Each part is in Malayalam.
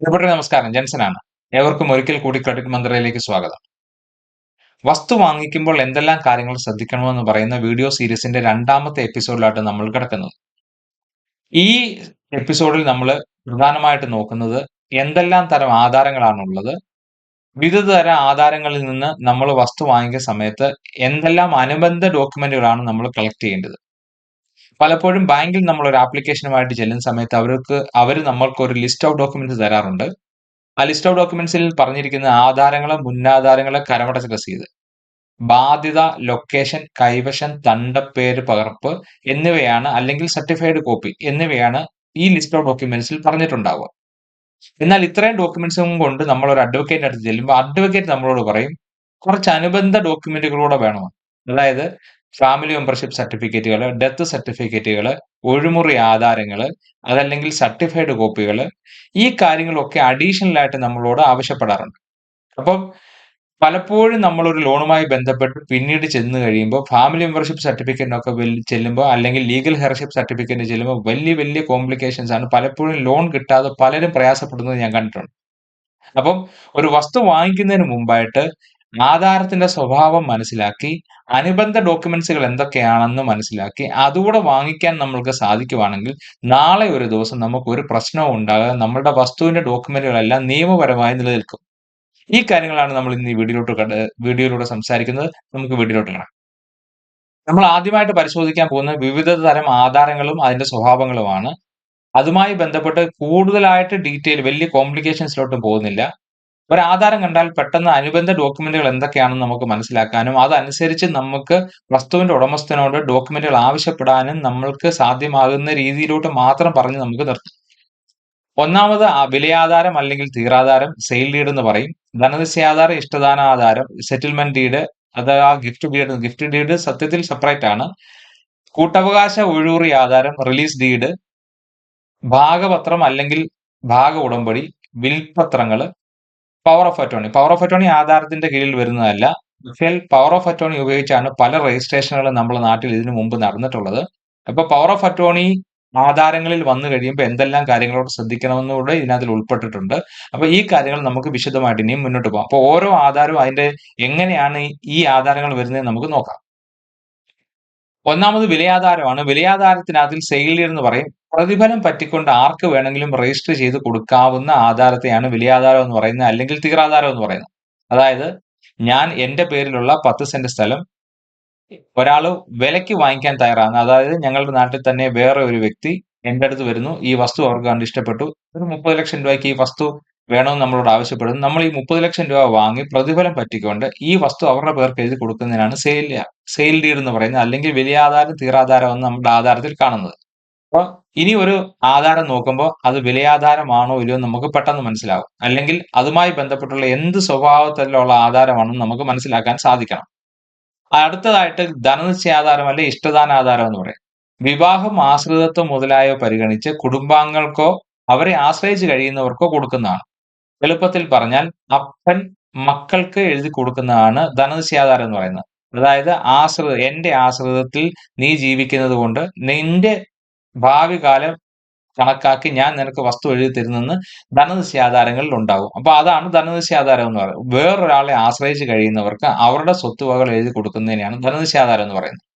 പ്രിയപ്പെട്ട നമസ്കാരം. ജെൻസനാണ്. ഏവർക്കും ഒരിക്കൽ കൂടി ക്രെഡിറ്റ് മന്ത്രയിലേക്ക് സ്വാഗതം. വസ്തു വാങ്ങിക്കുമ്പോൾ എന്തെല്ലാം കാര്യങ്ങൾ ശ്രദ്ധിക്കണമെന്ന് പറയുന്ന വീഡിയോ സീരീസിന്റെ രണ്ടാമത്തെ എപ്പിസോഡിലായിട്ട് നമ്മൾ കിടക്കുന്നത്. ഈ എപ്പിസോഡിൽ നമ്മൾ പ്രധാനമായിട്ട് നോക്കുന്നത് എന്തെല്ലാം തരം ആധാരങ്ങളാണുള്ളത് വിവിധ തരം ആധാരങ്ങളിൽ നിന്ന് നമ്മൾ വസ്തു വാങ്ങിക്കുന്ന സമയത്ത് എന്തെല്ലാം അനുബന്ധ ഡോക്യുമെന്റുകളാണ് നമ്മൾ കളക്ട് ചെയ്യേണ്ടത്. പലപ്പോഴും ബാങ്കിൽ നമ്മൾ ഒരു ആപ്ലിക്കേഷനുമായിട്ട് ചെല്ലുന്ന സമയത്ത് അവർക്ക് അവർ നമ്മൾക്ക് ഒരു ലിസ്റ്റ് ഓഫ് ഡോക്യുമെന്റ്സ് തരാറുണ്ട്. ആ ലിസ്റ്റ് ഓഫ് ഡോക്യുമെന്റ്സിൽ പറഞ്ഞിരിക്കുന്ന ആധാരങ്ങൾ മുന്നാധാരങ്ങൾ കരമടച്ച രസീത്. ബാധ്യത ലൊക്കേഷൻ കൈവശം തണ്ടപ്പേര് പകർപ്പ് എന്നിവയാണ് അല്ലെങ്കിൽ സർട്ടിഫൈഡ് കോപ്പി എന്നിവയാണ് ഈ ലിസ്റ്റ് ഓഫ് ഡോക്യുമെന്റ്സിൽ പറഞ്ഞിട്ടുണ്ടാവുക. എന്നാൽ ഇത്രയും ഡോക്യുമെന്റ്സും കൊണ്ട് നമ്മൾ ഒരു അഡ്വക്കേറ്റ് അടുത്ത് ചെല്ലുമ്പോൾ അഡ്വക്കേറ്റ് നമ്മളോട് പറയും കുറച്ച് അനുബന്ധ ഡോക്യുമെന്റുകളൂടെ വേണമെന്ന് അതായത് ഫാമിലി മെമ്പർഷിപ്പ് സർട്ടിഫിക്കറ്റുകൾ ഡെത്ത് സർട്ടിഫിക്കറ്റുകൾ ഒഴിമുറി ആധാരങ്ങൾ അതല്ലെങ്കിൽ സർട്ടിഫൈഡ് കോപ്പികൾ ഈ കാര്യങ്ങളൊക്കെ അഡീഷണൽ ആയിട്ട് നമ്മളോട് ആവശ്യപ്പെടാറുണ്ട്. അപ്പം പലപ്പോഴും നമ്മളൊരു ലോണുമായി ബന്ധപ്പെട്ട് പിന്നീട് ചെന്ന് കഴിയുമ്പോൾ ഫാമിലി മെമ്പർഷിപ്പ് സർട്ടിഫിക്കറ്റിനൊക്കെ ചെല്ലുമ്പോൾ അല്ലെങ്കിൽ ലീഗൽ ഹെയർഷിപ്പ് സർട്ടിഫിക്കറ്റിന് ചെല്ലുമ്പോൾ വലിയ വലിയ കോംപ്ലിക്കേഷൻസ് ആണ് പലപ്പോഴും ലോൺ കിട്ടാതെ പലരും പ്രയാസപ്പെടുന്നത് ഞാൻ കണ്ടിട്ടുണ്ട്. അപ്പം ഒരു വസ്തു വാങ്ങിക്കുന്നതിന് മുമ്പായിട്ട് ആധാരത്തിന്റെ സ്വഭാവം മനസ്സിലാക്കി അനുബന്ധ ഡോക്യുമെന്റ്സുകൾ എന്തൊക്കെയാണെന്ന് മനസ്സിലാക്കി അതുകൂടെ വാങ്ങിക്കാൻ നമ്മൾക്ക് സാധിക്കുവാണെങ്കിൽ നാളെ ഒരു ദിവസം നമുക്ക് ഒരു പ്രശ്നവും ഉണ്ടാകാതെ നമ്മളുടെ വസ്തുവിന്റെ ഡോക്യുമെന്റുകളെല്ലാം നിയമപരമായി നിലനിൽക്കും. ഈ കാര്യങ്ങളാണ് നമ്മൾ ഇന്ന് ഈ വീഡിയോയിലോട്ട് വീഡിയോയിലൂടെ സംസാരിക്കുന്നത്. നമുക്ക് വീഡിയോയിലോട്ട് കാണാം നമ്മൾ ആദ്യമായിട്ട് പരിശോധിക്കാൻ പോകുന്ന വിവിധ തരം ആധാരങ്ങളും അതിന്റെ സ്വഭാവങ്ങളുമാണ്. അതുമായി ബന്ധപ്പെട്ട് കൂടുതലായിട്ട് ഡീറ്റെയിൽ വലിയ കോംപ്ലിക്കേഷൻസിലോട്ടും പോകുന്നില്ല. ഒരു ആധാരം കണ്ടാൽ പെട്ടെന്ന് അനുബന്ധ ഡോക്യുമെന്റുകൾ എന്തൊക്കെയാണെന്ന് നമുക്ക് മനസ്സിലാക്കാനും അതനുസരിച്ച് നമുക്ക് വസ്തുവിന്റെ ഉടമസ്ഥനോട് ഡോക്യുമെന്റുകൾ ആവശ്യപ്പെടാനും നമ്മൾക്ക് സാധ്യമാകുന്ന രീതിയിലോട്ട് മാത്രം പറഞ്ഞ് നമുക്ക് നിർത്തും. ഒന്നാമത് വിലയാധാരം അല്ലെങ്കിൽ തീരാധാരം സെയിൽ ഡീഡ് എന്ന് പറയും. ധനനിശ്ചയാധാരം ഇഷ്ടദാനാധാരം സെറ്റിൽമെന്റ് ഡീഡ് അത് ആ ഗിഫ്റ്റ് ഡീഡ് ഗിഫ്റ്റ് ഡീഡ് സത്യത്തിൽ സെപ്പറേറ്റ് ആണ്. കൂട്ടവകാശ ഒഴൂറി ആധാരം റിലീസ് ഡീഡ് ഭാഗപത്രം അല്ലെങ്കിൽ ഭാഗ ഉടമ്പടി വിൽപത്രങ്ങൾ power of attorney power of attorney ആധാരത്തിന്റെ കീഴിൽ വരുന്നതല്ല. പക്ഷേ പവർ ഓഫ് അറ്റോണി ഉപയോഗിച്ചാണ് പല രജിസ്ട്രേഷനുകളും നമ്മുടെ നാട്ടിൽ ഇതിനു മുമ്പ് നടന്നിട്ടുള്ളത്. അപ്പൊ പവർ ഓഫ് അറ്റോണി ആധാരങ്ങളിൽ വന്നു കഴിയുമ്പോൾ എന്തെല്ലാം കാര്യങ്ങളോട് ശ്രദ്ധിക്കണമെന്നുകൂടെ ഇതിനകത്തിൽ ഉൾപ്പെട്ടിട്ടുണ്ട്. അപ്പൊ ഈ കാര്യങ്ങൾ നമുക്ക് വിശദമായിട്ട് ഇനിയും മുന്നോട്ട് പോകാം. അപ്പൊ ഓരോ ആധാരവും അതിന്റെ എങ്ങനെയാണ് ഈ ആധാരങ്ങൾ വരുന്നത് നമുക്ക് നോക്കാം. ഒന്നാമത് വിലയാധാരമാണ്. വിലയാധാരത്തിനകത്തിൽ സെയിൽ എന്ന് പറയും. പ്രതിഫലം പറ്റിക്കൊണ്ട് ആർക്ക് വേണമെങ്കിലും രജിസ്റ്റർ ചെയ്ത് കൊടുക്കാവുന്ന ആധാരത്തെയാണ് വിലയാധാരം എന്ന് പറയുന്നത് അല്ലെങ്കിൽ തീറാധാരം എന്ന് പറയുന്നത്. അതായത് ഞാൻ എന്റെ പേരിലുള്ള പത്ത് സെന്റ് സ്ഥലം ഒരാൾ വിലയ്ക്ക് വാങ്ങിക്കാൻ തയ്യാറാണ്. അതായത് ഞങ്ങളുടെ നാട്ടിൽ തന്നെ വേറെ ഒരു വ്യക്തി എന്റെ അടുത്ത് വരുന്നു. ഈ വസ്തു അവർക്ക് കണ്ട് ഇഷ്ടപ്പെട്ടു. ഒരു മുപ്പത് ലക്ഷം രൂപയ്ക്ക് ഈ വസ്തു വേണമെന്ന് നമ്മളോട് ആവശ്യപ്പെടുന്നു. നമ്മൾ ഈ മുപ്പത് ലക്ഷം രൂപ വാങ്ങി പ്രതിഫലം പറ്റിക്കൊണ്ട് ഈ വസ്തു അവരുടെ പേർക്ക് എഴുതി കൊടുക്കുന്നതിനാണ് സെയിൽ സെയിൽ ഡീഡ് എന്ന് പറയുന്നത് അല്ലെങ്കിൽ വലിയ ആധാരം തീരാധാരം എന്ന് നമ്മുടെ ആധാരത്തിൽ കാണുന്നത്. അപ്പോൾ ഇനി ഒരു ആധാരം നോക്കുമ്പോൾ അത് വിലയാധാരമാണോ ഇല്ലയോ നമുക്ക് പെട്ടെന്ന് മനസ്സിലാവും. അല്ലെങ്കിൽ അതുമായി ബന്ധപ്പെട്ടുള്ള എന്ത് സ്വഭാവത്തിലുള്ള ആധാരമാണെന്ന് നമുക്ക് മനസ്സിലാക്കാൻ സാധിക്കണം. അടുത്തതായിട്ട് ധനനിശ്ചയാധാരം അല്ലെ ഇഷ്ടദാനാധാരം എന്ന് പറയും. വിവാഹം ആശ്രിതത്വം മുതലായവ പരിഗണിച്ച് കുടുംബാംഗങ്ങൾക്കോ അവരെ ആശ്രയിച്ച് കഴിയുന്നവർക്കോ കൊടുക്കുന്നതാണ്. എളുപ്പത്തിൽ പറഞ്ഞാൽ അപ്പൻ മക്കൾക്ക് എഴുതി കൊടുക്കുന്നതാണ് ധനനിശ്ചയാധാരം എന്ന് പറയുന്നത്. അതായത് ആശ്രിത എന്റെ ആശ്രിതത്തിൽ നീ ജീവിക്കുന്നത് കൊണ്ട് നിന്റെ ഭാവി കാലം കണക്കാക്കി ഞാൻ നിനക്ക് വസ്തു എഴുതി തരുന്നെന്ന് ധനനിശ്ചയാധാരങ്ങളിൽ ഉണ്ടാകും. അപ്പൊ അതാണ് ധനനിശ്ചയാധാരം എന്ന് പറയുന്നത്. വേറൊരാളെ ആശ്രയിച്ച് കഴിയുന്നവർക്ക് അവരുടെ സ്വത്തുവകൾ എഴുതി കൊടുക്കുന്നതിനെയാണ് ധനനിശ്ചയാധാരം എന്ന് പറയുന്നത്.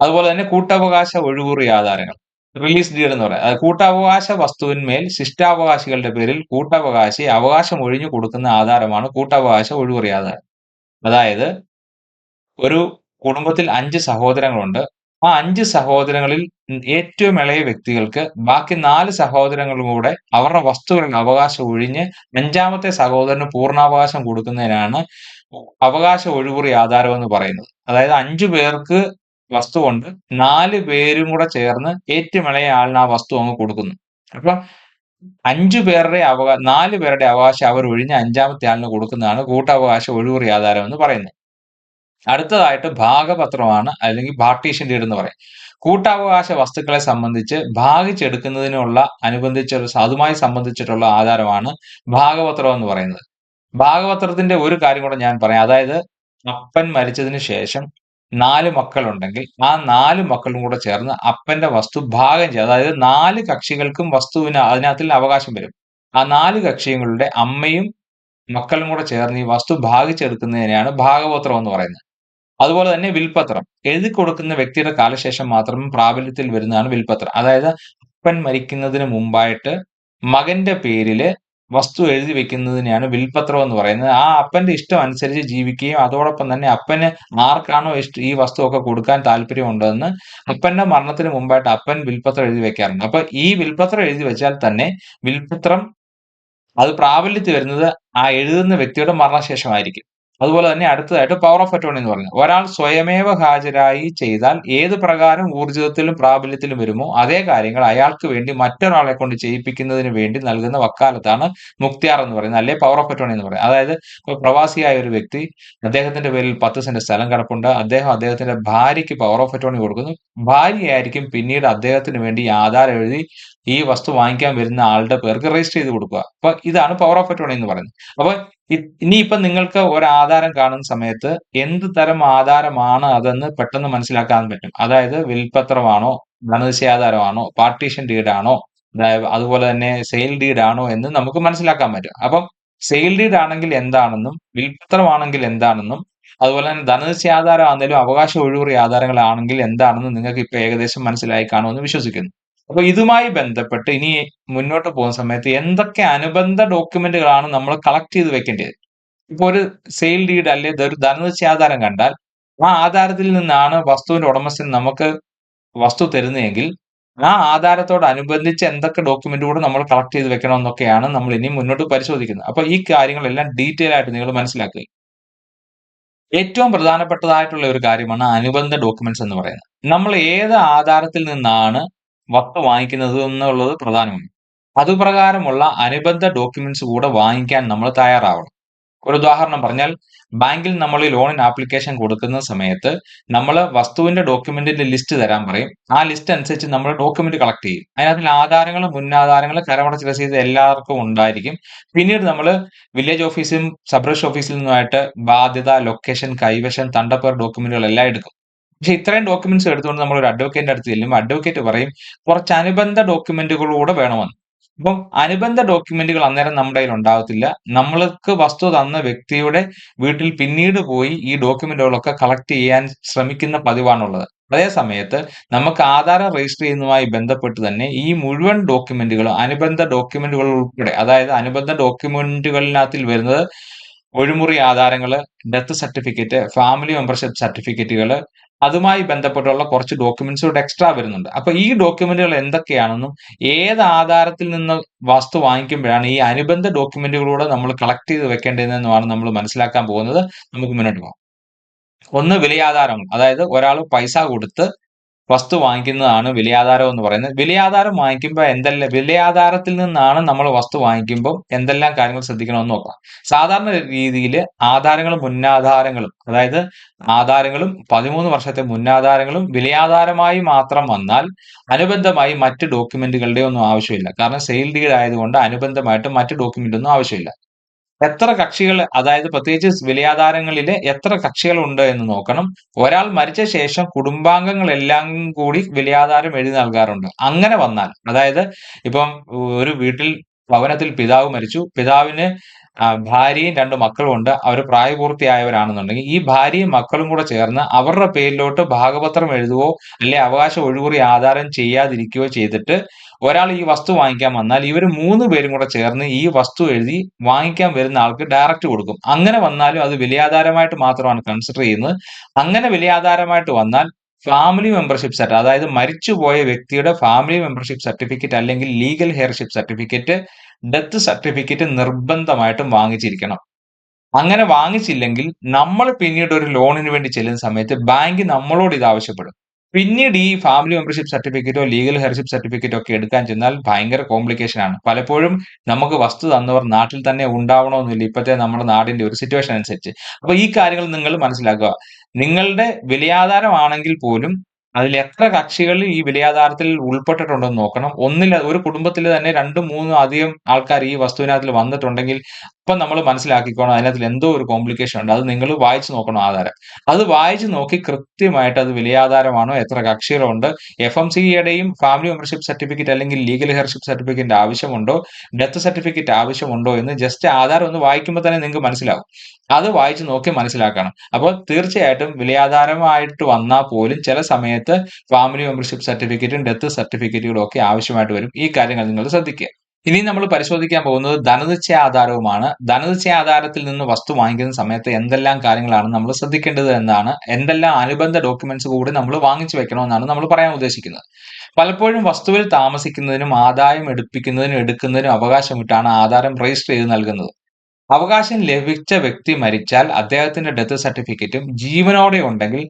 അതുപോലെ തന്നെ കൂട്ടവകാശ ഒഴിവുറി ആധാരങ്ങൾ റിലീസ് ഡീഡ് എന്ന് പറയുന്നത് കൂട്ടാവകാശ വസ്തുവിന്മേൽ ശിഷ്ടാവകാശികളുടെ പേരിൽ കൂട്ടവകാശി അവകാശം ഒഴിഞ്ഞു കൊടുക്കുന്ന ആധാരമാണ് കൂട്ടവകാശ ഒഴിവുറി ആധാരം അതായത് ഒരു കുടുംബത്തിൽ അഞ്ച് സഹോദരങ്ങളുണ്ട്. ആ അഞ്ച് സഹോദരങ്ങളിൽ ഏറ്റവും ഇളയ വ്യക്തികൾക്ക് ബാക്കി നാല് സഹോദരങ്ങളും കൂടെ അവരുടെ വസ്തുക്കളുടെ അവകാശം ഒഴിഞ്ഞ് അഞ്ചാമത്തെ സഹോദരന് പൂർണാവകാശം കൊടുക്കുന്നതിനാണ് അവകാശ ഒഴിവുറി ആധാരം എന്ന് പറയുന്നത്. അതായത് അഞ്ചു പേർക്ക് വസ്തു കൊണ്ട് നാല് പേരും കൂടെ ചേർന്ന് ഏറ്റവും ഇളയ ആളിന് ആ വസ്തു അങ്ങ് കൊടുക്കുന്നു. അപ്പൊ അഞ്ചു പേരുടെ അവകാശ നാല് പേരുടെ അവകാശം അവർ ഒഴിഞ്ഞ് അഞ്ചാമത്തെ ആളിന് കൊടുക്കുന്നതാണ് കൂട്ടവകാശ ഒഴിവുറി ആധാരം എന്ന് പറയുന്നത്. അടുത്തതായിട്ട് ഭാഗപത്രമാണ് അല്ലെങ്കിൽ പാർട്ടീഷൻ ഡീഡ് എന്ന് പറയും. കൂട്ടാവകാശ വസ്തുക്കളെ സംബന്ധിച്ച് ഭാഗിച്ചെടുക്കുന്നതിനുള്ള അനുബന്ധിച്ച അതുമായി സംബന്ധിച്ചിട്ടുള്ള ആധാരമാണ് ഭാഗപത്രം എന്ന് പറയുന്നത്. ഭാഗപത്രത്തിന്റെ ഒരു കാര്യം കൂടെ ഞാൻ പറയാം. അതായത് അപ്പൻ മരിച്ചതിന് ശേഷം നാല് മക്കളുണ്ടെങ്കിൽ ആ നാല് മക്കളും കൂടെ ചേർന്ന് അപ്പന്റെ വസ്തു ഭാഗം ചെയ്യും അതായത് നാല് കക്ഷികൾക്കും വസ്തുവിന് അതിനകത്തിൽ അവകാശം വരും. ആ നാല് കക്ഷികളുടെ അമ്മയും മക്കളും കൂടെ ചേർന്ന് ഈ വസ്തു ഭാഗിച്ചെടുക്കുന്നതിനെയാണ് ഭാഗപത്രം എന്ന് പറയുന്നത്. അതുപോലെ തന്നെ വിൽപത്രം. എഴുതി കൊടുക്കുന്ന വ്യക്തിയുടെ കാലശേഷം മാത്രം പ്രാബല്യത്തിൽ വരുന്നതാണ് വിൽപത്രം. അതായത് അപ്പൻ മരിക്കുന്നതിന് മുമ്പായിട്ട് മകന്റെ പേരിൽ വസ്തു എഴുതി വെക്കുന്നതിനെയാണ് വിൽപത്രം എന്ന് പറയുന്നത്. ആ അപ്പന്റെ ഇഷ്ടം അനുസരിച്ച് ജീവിക്കുകയും അതോടൊപ്പം തന്നെ അപ്പന് ആർക്കാണോ ഇഷ്ട ഈ വസ്തു ഒക്കെ കൊടുക്കാൻ താല്പര്യമുണ്ടെന്ന് അപ്പന്റെ മരണത്തിന് മുമ്പായിട്ട് അപ്പൻ വിൽപത്രം എഴുതി വെക്കാറുണ്ട്. അപ്പൊ ഈ വിൽപത്രം എഴുതി വെച്ചാൽ തന്നെ വിൽപത്രം അത് പ്രാബല്യത്തിൽ വരുന്നത് ആ എഴുതുന്ന വ്യക്തിയുടെ മരണശേഷമായിരിക്കും. അതുപോലെ തന്നെ അടുത്തതായിട്ട് പവർ ഓഫ് അറ്റോണി എന്ന് പറഞ്ഞു. ഒരാൾ സ്വയമേവ ഹാജരായി ചെയ്താൽ ഏത് പ്രകാരം ഊർജിതത്തിലും പ്രാബല്യത്തിലും വരുമോ അതേ കാര്യങ്ങൾ അയാൾക്ക് വേണ്ടി മറ്റൊരാളെ കൊണ്ട് ചെയ്യിപ്പിക്കുന്നതിന് വേണ്ടി നൽകുന്ന വക്കാലത്താണ് മുക്തിയാർ എന്ന് പറയുന്നത് അല്ലെ? പവർ ഓഫ് അറ്റോണി എന്ന് പറയുന്നത്. അതായത് പ്രവാസിയായ ഒരു വ്യക്തി അദ്ദേഹത്തിന്റെ പേരിൽ പത്ത് സെന്റ് സ്ഥലം കിടപ്പുണ്ട്. അദ്ദേഹം അദ്ദേഹത്തിന്റെ ഭാര്യയ്ക്ക് പവർ ഓഫ് അറ്റോണി കൊടുക്കുന്നു. ഭാര്യയായിരിക്കും പിന്നീട് അദ്ദേഹത്തിന് വേണ്ടി ആധാരം എഴുതി ഈ വസ്തു വാങ്ങിക്കാൻ വരുന്ന ആളുടെ പേർക്ക് രജിസ്റ്റർ ചെയ്ത് കൊടുക്കുക. അപ്പൊ ഇതാണ് പവർ ഓഫ് അറ്റോണി എന്ന് പറയുന്നത്. അപ്പൊ ഇനിയിപ്പം നിങ്ങൾക്ക് ഒരു ആധാരം കാണുന്ന സമയത്ത് എന്ത് തരം ആധാരമാണ് അതെന്ന് പെട്ടെന്ന് മനസ്സിലാക്കാൻ പറ്റും. അതായത് വിൽപത്രമാണോ ധനനിശ്ചയാധാരമാണോ പാർട്ടീഷൻ ഡീഡാണോ അതുപോലെ തന്നെ സെയിൽ ഡീഡ് ആണോ എന്ന് നമുക്ക് മനസ്സിലാക്കാൻ പറ്റും. അപ്പം സെയിൽ ഡീഡ് ആണെങ്കിൽ എന്താണെന്നും വിൽപത്രമാണെങ്കിൽ എന്താണെന്നും അതുപോലെ തന്നെ ധനനിശ്ചയാധാരം ആണെങ്കിലും അവകാശ ഒഴിവുറി ആധാരങ്ങളാണെങ്കിൽ എന്താണെന്നും നിങ്ങൾക്ക് ഇപ്പൊ ഏകദേശം മനസ്സിലായി കാണുമെന്ന് വിശ്വസിക്കുന്നു. അപ്പൊ ഇതുമായി ബന്ധപ്പെട്ട് ഇനി മുന്നോട്ട് പോകുന്ന സമയത്ത് എന്തൊക്കെ അനുബന്ധ ഡോക്യുമെന്റുകളാണ് നമ്മൾ കളക്ട് ചെയ്ത് വെക്കേണ്ടത്? ഇപ്പൊ ഒരു സെയിൽ ഡീഡ് അല്ലെ ഒരു ധനനിശ്ചയാധാരം കണ്ടാൽ ആ ആധാരത്തിൽ നിന്നാണ് വസ്തുവിന്റെ ഉടമസ്ഥൻ നമുക്ക് വസ്തു തരുന്നതെങ്കിൽ ആ ആധാരത്തോടനുബന്ധിച്ച് എന്തൊക്കെ ഡോക്യുമെന്റ് കൂടെ നമ്മൾ കളക്ട് ചെയ്ത് വെക്കണമെന്നൊക്കെയാണ് നമ്മൾ ഇനി മുന്നോട്ട് പരിശോധിക്കുന്നത്. അപ്പൊ ഈ കാര്യങ്ങളെല്ലാം ഡീറ്റെയിൽ ആയിട്ട് നിങ്ങൾ മനസ്സിലാക്കുക. ഏറ്റവും പ്രധാനപ്പെട്ടതായിട്ടുള്ള ഒരു കാര്യമാണ് അനുബന്ധ ഡോക്യുമെന്റ്സ് എന്ന് പറയുന്നത്. നമ്മൾ ഏത് ആധാരത്തിൽ നിന്നാണ് വസ്തു വാങ്ങിക്കുന്നത് എന്നുള്ളത് പ്രധാനമാണ്. അതുപ്രകാരമുള്ള അനുബന്ധ ഡോക്യുമെന്റ്സ് കൂടെ വാങ്ങിക്കാൻ നമ്മൾ തയ്യാറാവണം. ഒരു ഉദാഹരണം പറഞ്ഞാൽ ബാങ്കിൽ നമ്മൾ ലോണിന് ആപ്ലിക്കേഷൻ കൊടുക്കുന്ന സമയത്ത് നമ്മൾ വസ്തുവിന്റെ ഡോക്യുമെന്റിന്റെ ലിസ്റ്റ് തരാൻ പറയും. ആ ലിസ്റ്റ് അനുസരിച്ച് നമ്മൾ ഡോക്യുമെന്റ് കളക്ട് ചെയ്യും. അതിനകത്തിൽ ആധാരങ്ങൾ മുന്നാധാരങ്ങൾ കരമടച്ച രസീത് എല്ലാവർക്കും ഉണ്ടായിരിക്കും. പിന്നീട് നമ്മൾ വില്ലേജ് ഓഫീസും സബ് രജിസ്റ്റർ ഓഫീസിൽ നിന്നുമായിട്ട് ബാധ്യത ലൊക്കേഷൻ കൈവശം തണ്ടപ്പേർ ഡോക്യുമെന്റുകൾ എല്ലാം എടുക്കും. പക്ഷെ ഇത്രയും ഡോക്യുമെന്റ്സ് എടുത്തുകൊണ്ട് നമ്മൾ ഒരു അഡ്വക്കേറ്റിന്റെ അടുത്ത് ചെല്ലുമ്പോൾ അഡ്വക്കേറ്റ് പറയും കുറച്ച് അനുബന്ധ ഡോക്യുമെന്റുകളൂടെ വേണമെന്ന്. അപ്പം അനുബന്ധ ഡോക്യുമെന്റുകൾ അന്നേരം നമ്മുടെ കയ്യിൽ ഉണ്ടാകത്തില്ല നമ്മൾക്ക് വസ്തു തന്ന വ്യക്തിയുടെ വീട്ടിൽ പിന്നീട് പോയി ഈ ഡോക്യുമെന്റുകളൊക്കെ കളക്ട് ചെയ്യാൻ ശ്രമിക്കുന്ന പതിവാണുള്ളത്. അതേ സമയത്ത് നമുക്ക് ആധാരം രജിസ്റ്റർ ചെയ്യുന്നതുമായി ബന്ധപ്പെട്ട് തന്നെ ഈ മുഴുവൻ ഡോക്യുമെന്റുകളും അനുബന്ധ ഡോക്യുമെന്റുകൾ ഉൾപ്പെടെ അതായത് അനുബന്ധ ഡോക്യുമെന്റുകളിനകത്തിൽ വരുന്നത് ഒഴിമുറി ആധാരങ്ങൾ ഡെത്ത് സർട്ടിഫിക്കറ്റ് ഫാമിലി മെമ്പർഷിപ്പ് സർട്ടിഫിക്കറ്റുകൾ അതുമായി ബന്ധപ്പെട്ടുള്ള കുറച്ച് ഡോക്യുമെന്റ്സ് കൂടെ എക്സ്ട്രാ വരുന്നുണ്ട്. അപ്പൊ ഈ ഡോക്യുമെന്റുകൾ എന്തൊക്കെയാണെന്നും ഏത് ആധാരത്തിൽ നിന്ന് വസ്തു വാങ്ങിക്കുമ്പോഴാണ് ഈ അനുബന്ധ ഡോക്യുമെന്റുകളൂടെ നമ്മൾ കളക്ട് ചെയ്ത് വെക്കേണ്ടതെന്നുമാണ് നമ്മൾ മനസ്സിലാക്കാൻ പോകുന്നത്. നമുക്ക് മുന്നോട്ട് പോകാം. ഒന്ന് വിലയാധാരങ്ങൾ. അതായത് ഒരാൾ പൈസ കൊടുത്ത് വസ്തു വാങ്ങിക്കുന്നതാണ് വിലയാധാരം എന്ന് പറയുന്നത്. വിലയാധാരം വാങ്ങിക്കുമ്പോൾ എന്തെല്ലാം വിലയാധാരത്തിൽ നിന്നാണ് നമ്മൾ വസ്തു വാങ്ങിക്കുമ്പോൾ എന്തെല്ലാം കാര്യങ്ങൾ ശ്രദ്ധിക്കണമെന്ന് നോക്കാം. സാധാരണ രീതിയിൽ ആധാരങ്ങളും മുന്നാധാരങ്ങളും അതായത് ആധാരങ്ങളും പതിമൂന്ന് വർഷത്തെ മുന്നാധാരങ്ങളും വിലയാധാരമായി മാത്രം വന്നാൽ അനുബന്ധമായി മറ്റ് ഡോക്യുമെന്റുകളുടെ ഒന്നും ആവശ്യമില്ല. കാരണം സെയിൽ ഡീഡ് ആയതുകൊണ്ട് അനുബന്ധമായിട്ട് മറ്റ് ഡോക്യുമെന്റ് ഒന്നും ആവശ്യമില്ല. എത്ര കക്ഷികൾ അതായത് പ്രത്യേകിച്ച് വിലയാധാരങ്ങളിൽ എത്ര കക്ഷികൾ ഉണ്ട് എന്ന് നോക്കണം. ഒരാൾ മരിച്ച ശേഷം കുടുംബാംഗങ്ങളെല്ലാം കൂടി വിലയാധാരം എഴുതി നൽകാറുണ്ട്. അങ്ങനെ വന്നാൽ അതായത് ഇപ്പം ഒരു വീട്ടിൽ ഭവനത്തിൽ പിതാവ് മരിച്ചു. പിതാവിന് ഭാര്യയും രണ്ട് മക്കളും ഉണ്ട് അവർ പ്രായപൂർത്തിയായവരാണെന്നുണ്ടെങ്കിൽ ഈ ഭാര്യയും മക്കളും കൂടെ ചേർന്ന് അവരുടെ പേരിലോട്ട് ഭാഗപത്രം എഴുതുകയോ അല്ലെ അവകാശ ഒഴിവുറി ആധാരം ചെയ്യാതിരിക്കുകയോ ചെയ്തിട്ട് ഒരാൾ ഈ വസ്തു വാങ്ങിക്കാൻ വന്നാൽ ഇവർ മൂന്ന് പേരും കൂടെ ചേർന്ന് ഈ വസ്തു എഴുതി വാങ്ങിക്കാൻ വരുന്ന ആൾക്ക് ഡയറക്റ്റ് കൊടുക്കും. അങ്ങനെ വന്നാലും അത് വിലയാധാരമായിട്ട് മാത്രമാണ് കൺസിഡർ ചെയ്യുന്നത്. അങ്ങനെ വിലയാധാരമായിട്ട് വന്നാൽ ഫാമിലി മെമ്പർഷിപ്പ് സർട്ടിഫിക്കറ്റ് അതായത് മരിച്ചുപോയ വ്യക്തിയുടെ ഫാമിലി മെമ്പർഷിപ്പ് സർട്ടിഫിക്കറ്റ് അല്ലെങ്കിൽ legal heirship certificate death certificate നിർബന്ധമായിട്ടും വാങ്ങിച്ചിരിക്കണം. അങ്ങനെ വാങ്ങിച്ചില്ലെങ്കിൽ നമ്മൾ പിന്നീട് ഒരു ലോണിന് വേണ്ടി ചെല്ലുന്ന സമയത്ത് ബാങ്ക് നമ്മളോട് ഇത് ആവശ്യപ്പെടും. പിന്നീട് ഈ ഫാമിലി മെമ്പർഷിപ്പ് സർട്ടിഫിക്കറ്റോ ലീഗൽ ഹെയർഷിപ്പ് സർട്ടിഫിക്കറ്റോ ഒക്കെ എടുക്കാൻ ചെന്നാൽ ഭയങ്കര കോംപ്ലിക്കേഷൻ ആണ്. പലപ്പോഴും നമുക്ക് വസ്തു തന്നവർ നാട്ടിൽ തന്നെ ഉണ്ടാവണമെന്നില്ല. ഇപ്പോഴത്തെ നമ്മുടെ നാടിന്റെ ഒരു സിറ്റുവേഷൻ അനുസരിച്ച്. അപ്പൊ ഈ കാര്യങ്ങൾ നിങ്ങൾ മനസ്സിലാക്കുക. നിങ്ങളുടെ വിലയാധാരമാണെങ്കിൽ പോലും അതിൽ എത്ര കക്ഷികൾ ഈ വിലയാധാരത്തിൽ ഉൾപ്പെട്ടിട്ടുണ്ടെന്ന് നോക്കണം. ഒന്നിൽ ഒരു കുടുംബത്തിൽ തന്നെ രണ്ടും മൂന്നും അധികം ആൾക്കാർ ഈ വസ്തുവിനകത്തിൽ വന്നിട്ടുണ്ടെങ്കിൽ അപ്പം നമ്മൾ മനസ്സിലാക്കിക്കോണം അതിനകത്ത് എന്തോ ഒരു കോംപ്ലിക്കേഷൻ ഉണ്ട്. അത് നിങ്ങൾ വായിച്ചു നോക്കണം ആധാരം. അത് വായിച്ചു നോക്കി കൃത്യമായിട്ട് അത് വിലയാധാരമാണോ എത്ര കക്ഷികളുണ്ട് എഫ് എം സിയുടെയും ഫാമിലി മെമ്പർഷിപ്പ് സർട്ടിഫിക്കറ്റ് അല്ലെങ്കിൽ ലീഗൽ ഹെയർഷിപ്പ് സർട്ടിഫിക്കറ്റ് ആവശ്യമുണ്ടോ ഡെത്ത് സർട്ടിഫിക്കറ്റ് ആവശ്യമുണ്ടോ എന്ന് ജസ്റ്റ് ആധാരം ഒന്ന് വായിക്കുമ്പോൾ തന്നെ നിങ്ങൾക്ക് മനസ്സിലാവും. അത് വായിച്ചു നോക്കി മനസ്സിലാക്കണം. അപ്പോൾ തീർച്ചയായിട്ടും വിലയാധാരമായിട്ട് വന്നാൽ പോലും ചില സമയത്ത് ഫാമിലി മെമ്പർഷിപ്പ് സർട്ടിഫിക്കറ്റും ഡെത്ത് സർട്ടിഫിക്കറ്റുകളും ഒക്കെ ആവശ്യമായിട്ട് വരും. ഈ കാര്യങ്ങൾ നിങ്ങൾ ശ്രദ്ധിക്കുക. ഇനി നമ്മൾ പരിശോധിക്കാൻ പോകുന്നത് ധനനിശ്ചയ ആധാരവുമാണ് ധനനിശ്ചയ ആധാരത്തിൽ നിന്ന് വസ്തു വാങ്ങിക്കുന്ന സമയത്ത് എന്തെല്ലാം കാര്യങ്ങളാണ് നമ്മൾ ശ്രദ്ധിക്കേണ്ടത് എന്നാണ്. എന്തെല്ലാം അനുബന്ധ ഡോക്യുമെന്റ്സ് കൂടി നമ്മൾ വാങ്ങിച്ചു വെക്കണമെന്നാണ് നമ്മൾ പറയാൻ ഉദ്ദേശിക്കുന്നത്. പലപ്പോഴും വസ്തുവിൽ താമസിക്കുന്നതിനും ആദായം എടുപ്പിക്കുന്നതിനും എടുക്കുന്നതിനും അവകാശമിട്ടാണ് ആധാരം രജിസ്റ്റർ ചെയ്ത് നൽകുന്നത്. അവകാശം ലഭിച്ച വ്യക്തി മരിച്ചാൽ അദ്ദേഹത്തിന്റെ ഡെത്ത് സർട്ടിഫിക്കറ്റും ജീവനോടെ ഉണ്ടെങ്കിൽ